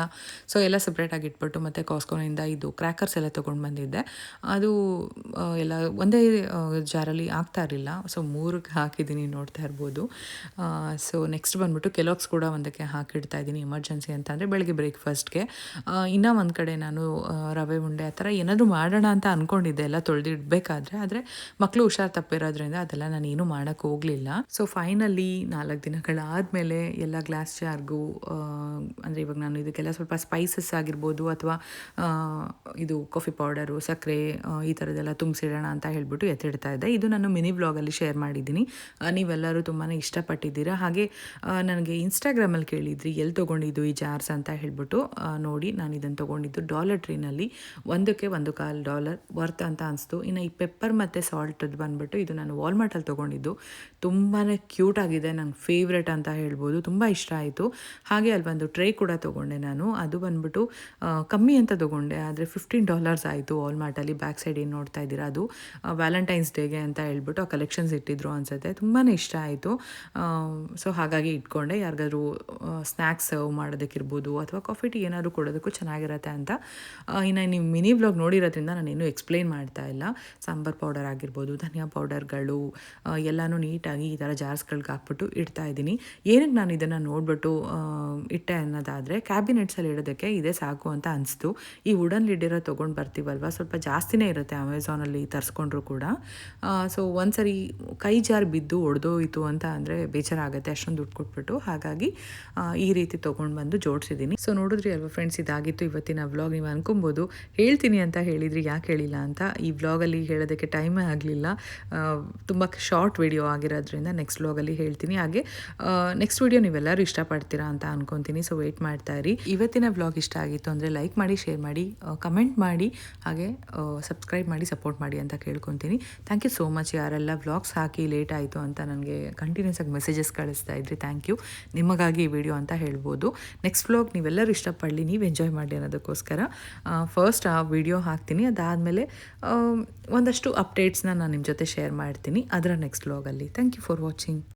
ಸೊ ಎಲ್ಲ ಸಪ್ರೇಟಾಗಿ ಇಟ್ಬಿಟ್ಟು ಮತ್ತು ಕಾಸ್ಕೋನಿಂದ ಇದು ಕ್ರ್ಯಾಕರ್ಸ್ ಎಲ್ಲ ತೊಗೊಂಡು ಬಂದಿದ್ದೆ. ಅದು ಎಲ್ಲ ಒಂದೇ ಜಾರಲ್ಲಿ ಆಗ್ತಾ ಇರಲಿಲ್ಲ. ಸೊ ಮೂರಕ್ಕೆ ಹಾಕಿದ್ದೀನಿ ನೋಡ್ತಾ ಇರ್ಬೋದು. ಸೊ ನೆಕ್ಸ್ಟ್ ಬಂದುಬಿಟ್ಟು ಕೆಲೋಕ್ಸ್ ಕೂಡ ಒಂದಕ್ಕೆ ಹಾಕಿಡ್ತಾ ಇದ್ದೀನಿ ಎಮರ್ಜೆನ್ಸಿ ಅಂತ ಅಂದರೆ ಬೆಳಗ್ಗೆ ಬ್ರೇಕ್ಫಾಸ್ಟ್ಗೆ ಇನ್ನೂ ಒಂದು ಕಡೆ ನಾನು ರವೆ ಉಂಡೆ ಆ ಥರ ಏನಾದರೂ ಮಾಡೋಣ ಅಂತ ಅಂದ್ಕೊಂಡಿದ್ದೆ ಎಲ್ಲ ತೊಳೆದಿಡ್ಬೇಕಾದ್ರೆ, ಆದರೆ ಮಕ್ಕಳು ಹುಷಾರು ತಪ್ಪಿರೋದ್ರಿಂದ ಅದೆಲ್ಲ ನಾನು ಏನೂ ಮಾಡೋಕ್ಕೆ ಹೋಗಲಿಲ್ಲ. ಸೊ ಫೈನಲಿ ನಾಲ್ಕು ದಿನಗಳಾದಮೇಲೆ ಎಲ್ಲ ಗ್ಲಾಸ್ ಜಾರ್ಗೂ ಅಂದರೆ ಇವಾಗ ನಾನು ಇದಕ್ಕೆಲ್ಲ ಸ್ವಲ್ಪ ಸ್ಪೈಸಸ್ ಆಗಿರ್ಬೋದು ಅಥವಾ ಇದು ಕಾಫಿ ಪೌಡರು ಸಕ್ಕರೆ ಈ ಥರದ್ದೆಲ್ಲ ತುಂಬಿಸಿಡೋಣ ಅಂತ ಹೇಳ್ಬಿಟ್ಟು ಎತ್ತಿಡ್ತಾ ಇದ್ದೆ. ಇದು ನಾನು ಮಿನಿ ಬ್ಲಾಗಲ್ಲಿ ಶೇರ್ ಮಾಡಿದ್ದೀನಿ. ನೀವೆಲ್ಲರೂ ತುಂಬಾ ಇಷ್ಟಪಟ್ಟಿದ್ದೀರಾ. ಹಾಗೆ ನನಗೆ ಇನ್ಸ್ಟಾಗ್ರಾಮಲ್ಲಿ ಕೇಳಿದ್ರಿ ಎಲ್ಲಿ ತೊಗೊಂಡಿದ್ದು ಈ ಜಾರ್ಸ್ ಅಂತ ಹೇಳ್ಬಿಟ್ಟು ನೋಡಿ ನಾನು ಇದನ್ನು ತೊಗೊಂಡಿದ್ದು ಡಾಲರ್ ಟ್ರೀನಲ್ಲಿ ಒಂದಕ್ಕೆ ಒಂದು ಕಾಲು ಡಾಲರ್ ವರ್ತ್ ಅಂತ ಅನಿಸ್ತು. ಇನ್ನು ಈ ಪೆಪ್ಪರ್ ಮತ್ತು ಸಾಲ್ಟದ್ದು ಬಂದುಬಿಟ್ಟು ಇದು ನಾನು ವಾಲ್ಮಾರ್ಟಲ್ಲಿ ತೊಗೊಂಡಿದ್ದು. ತುಂಬಾ ಕ್ಯೂಟ್ ಆಗಿದೆ, ನಂಗೆ ಫೇವ್ರೆಟ್ ಅಂತ ಹೇಳ್ಬೋದು. ತುಂಬ ಇಷ್ಟ ಆಯಿತು. ಹಾಗೆ ಅಲ್ಲಿ ಒಂದು ಟ್ರೇ ಕೂಡ ತೊಗೊಂಡೆ ನಾನು. ಅದು ಬಂದ್ಬಿಟ್ಟು ಕಮ್ಮಿ ಅಂತ ತೊಗೊಂಡೆ. ಆದರೆ ಫಿಫ್ಟೀನ್ ಡಾಲರ್ಸ್ ಆಯಿತು ವಾಲ್ಮಾರ್ಟಲ್ಲಿ ಬ್ಯಾಕ್ ಸೈಡ್ ಏನು ನೋಡ್ತಾ ಇದ್ದೀರಾ? ಅದು ವ್ಯಾಲೆಂಟೈನ್ಸ್ ಡೇಗೆ ಅಂತ ಹೇಳ್ಬಿಟ್ಟು ಆ ಕಲೆಕ್ಷನ್ಸ್ ಇಟ್ಟಿದ್ರು ಅನಿಸುತ್ತೆ. ತುಂಬಾ ಇಷ್ಟ ಆಯಿತು. ಸೊ ಹಾಗಾಗಿ ಇಟ್ಕೊಂಡೆ. ಯಾರಿಗಾದ್ರೂ ಸ್ನ್ಯಾಕ್ಸ್ ಸರ್ವ್ ಮಾಡೋದಕ್ಕಿರ್ಬೋದು ಅಥವಾ ಕಾಫಿ ಟೀ ಏನಾದರೂ ಕೊಡೋದಕ್ಕೂ ಚೆನ್ನಾಗಿರುತ್ತೆ ಅಂತ. ಇನ್ನು ನೀವು ಮಿನಿ ಬ್ಲಾಗ್ ನೋಡಿರೋದ್ರಿಂದ ನಾನು ಏನು ಎಕ್ಸ್ಪ್ಲೇನ್ ಮಾಡ್ತಾ ಇಲ್ಲ. ಸಾಂಬಾರ್ ಪೌಡರ್ ಆಗಿರ್ಬೋದು, ಧನಿಯಾ ಪೌಡರ್ಗಳು ಎಲ್ಲನೂ ನೀಟಾಗಿ ಈ ಥರ ಜಾರ್ಸ್ಗಳಿಗೆ ಹಾಕ್ಬಿಟ್ಟು ಇಡ್ತಾ ಇದ್ದೀನಿ. ಏನಕ್ಕೆ ನಾನು ಇದನ್ನು ನೋಡ್ಬಿಟ್ಟು ಇಟ್ಟೆ ಅನ್ನೋದಾದರೆ ಕ್ಯಾಬಿನೆಟ್ಸಲ್ಲಿ ಇಡೋದಕ್ಕೆ ಇದೇ ಸಾಕು ಅಂತ ಅನಿಸ್ತು. ಈ ವುಡನ್ ಇರೋ ತೊಗೊಂಡು ಬರ್ತೀವಲ್ವ? ಸ್ವಲ್ಪ ಜಾಸ್ತಿನೇ ಇರುತ್ತೆ ಅಮೆಝಾನಲ್ಲಿ ತರಿಸ್ಕೊಂಡ್ರು ಕೂಡ. ಸೊ ಒಂದ್ಸರಿ ಕೈ ಜಾರ್ ಬಿದ್ದು ಒಡೆದೋಯಿತು ಅಂತ ಅಂದರೆ ಬೇಜಾರಾಗುತ್ತೆ, ಅಷ್ಟೊಂದು ದುಡ್ಡು ಕೊಟ್ಬಿಟ್ಟು. ಹಾಗಾಗಿ ಈ ರೀತಿ ತೊಗೊಂಡು ಬಂದು ಜೋಡಿಸಿದ್ದೀನಿ. ಸೊ ನೋಡಿದ್ರಿ ಅಲ್ವಾ ಫ್ರೆಂಡ್ಸ್, ಇದಾಗಿತ್ತು ಇವತ್ತಿನ ವ್ಲಾಗ್. ನೀವು ಅನ್ಕೊಬೋದು, ಹೇಳ್ತೀನಿ ಅಂತ ಹೇಳಿದ್ರಿ, ಯಾಕೆ ಹೇಳಿಲ್ಲ ಅಂತ. ಈ ವ್ಲಾಗಲ್ಲಿ ಹೇಳೋದಕ್ಕೆ ಟೈಮೇ ಆಗಲಿಲ್ಲ. ತುಂಬ ಶಾರ್ಟ್ ವಿಡಿಯೋ ಆಗಿರೋದ್ರಿಂದ ನೆಕ್ಸ್ಟ್ ವ್ಲಾಗಲ್ಲಿ ಹೇಳ್ತೀನಿ. ಹಾಗೆ ನೆಕ್ಸ್ಟ್ ವಿಡಿಯೋ ನೀವೆಲ್ಲರೂ ಇಷ್ಟಪಡ್ತೀರಾ ಅಂತ ಅನ್ಕೊತೀನಿ. ಸೊ ವೆಯ್ಟ್ ಮಾಡ್ತಾ ಇರಿ. ಇವತ್ತಿನ ವ್ಲಾಗ್ ಇಷ್ಟ ಆಗಿತ್ತು ಅಂದರೆ ಲೈಕ್ ಮಾಡಿ ಶೇರ್ ಮಾಡಿ ಕಮೆಂಟ್ ಮಾಡಿ, ಹಾಗೆ ಸಬ್ಸ್ಕ್ರೈಬ್ ಮಾಡಿ ಸಪೋರ್ಟ್ ಮಾಡಿ ಅಂತ ಕೇಳ್ಕೊತೀನಿ. ಥ್ಯಾಂಕ್ ಯು ಸೋ ಮಚ್ ಯಾರೆಲ್ಲ ವ್ಲಾಗ್ಸ್ ಹಾಕಿ ಲೇಟ್ ಆಯಿತು ಅಂತ ನನಗೆ ಕಂಟಿನ್ಯೂಸ್ ಆಗಿ ಮೆಸೇಜಸ್ ಕಳಿಸ್ತಾ ಇದ್ರಿ ಥ್ಯಾಂಕ್ ಯು ನಿಮಗಾಗಿ ಈ ವಿಡಿಯೋ ಅಂತ ಹೇಳ್ಬೋದು. ನೆಕ್ಸ್ಟ್ ವ್ಲಾಗ್ ನೀವೆಲ್ಲರೂ ಇಷ್ಟಪಡಲಿ. ನೀವು ಎಂಜಾಯ್ ಮಾಡಿ ಅನ್ನೋದಕ್ಕೋಸ್ಕರ ಫಸ್ಟ್ ಆ ವಿಡಿಯೋ ಹಾಕ್ತೀನಿ. ಅದಾದಮೇಲೆ ಒಂದಷ್ಟು ಅಪ್ಡೇಟ್ಸ್ನ ನಾನು ನಿಮ್ಮ ಜೊತೆ ಶೇರ್ ಮಾಡ್ತೀನಿ. ಅದರ ನೆಕ್ಸ್ಟ್ ವ್ಲಾಗಲ್ಲಿ ಥ್ಯಾಂಕ್ ಯು ಫಾರ್ ವಾಚಿಂಗ್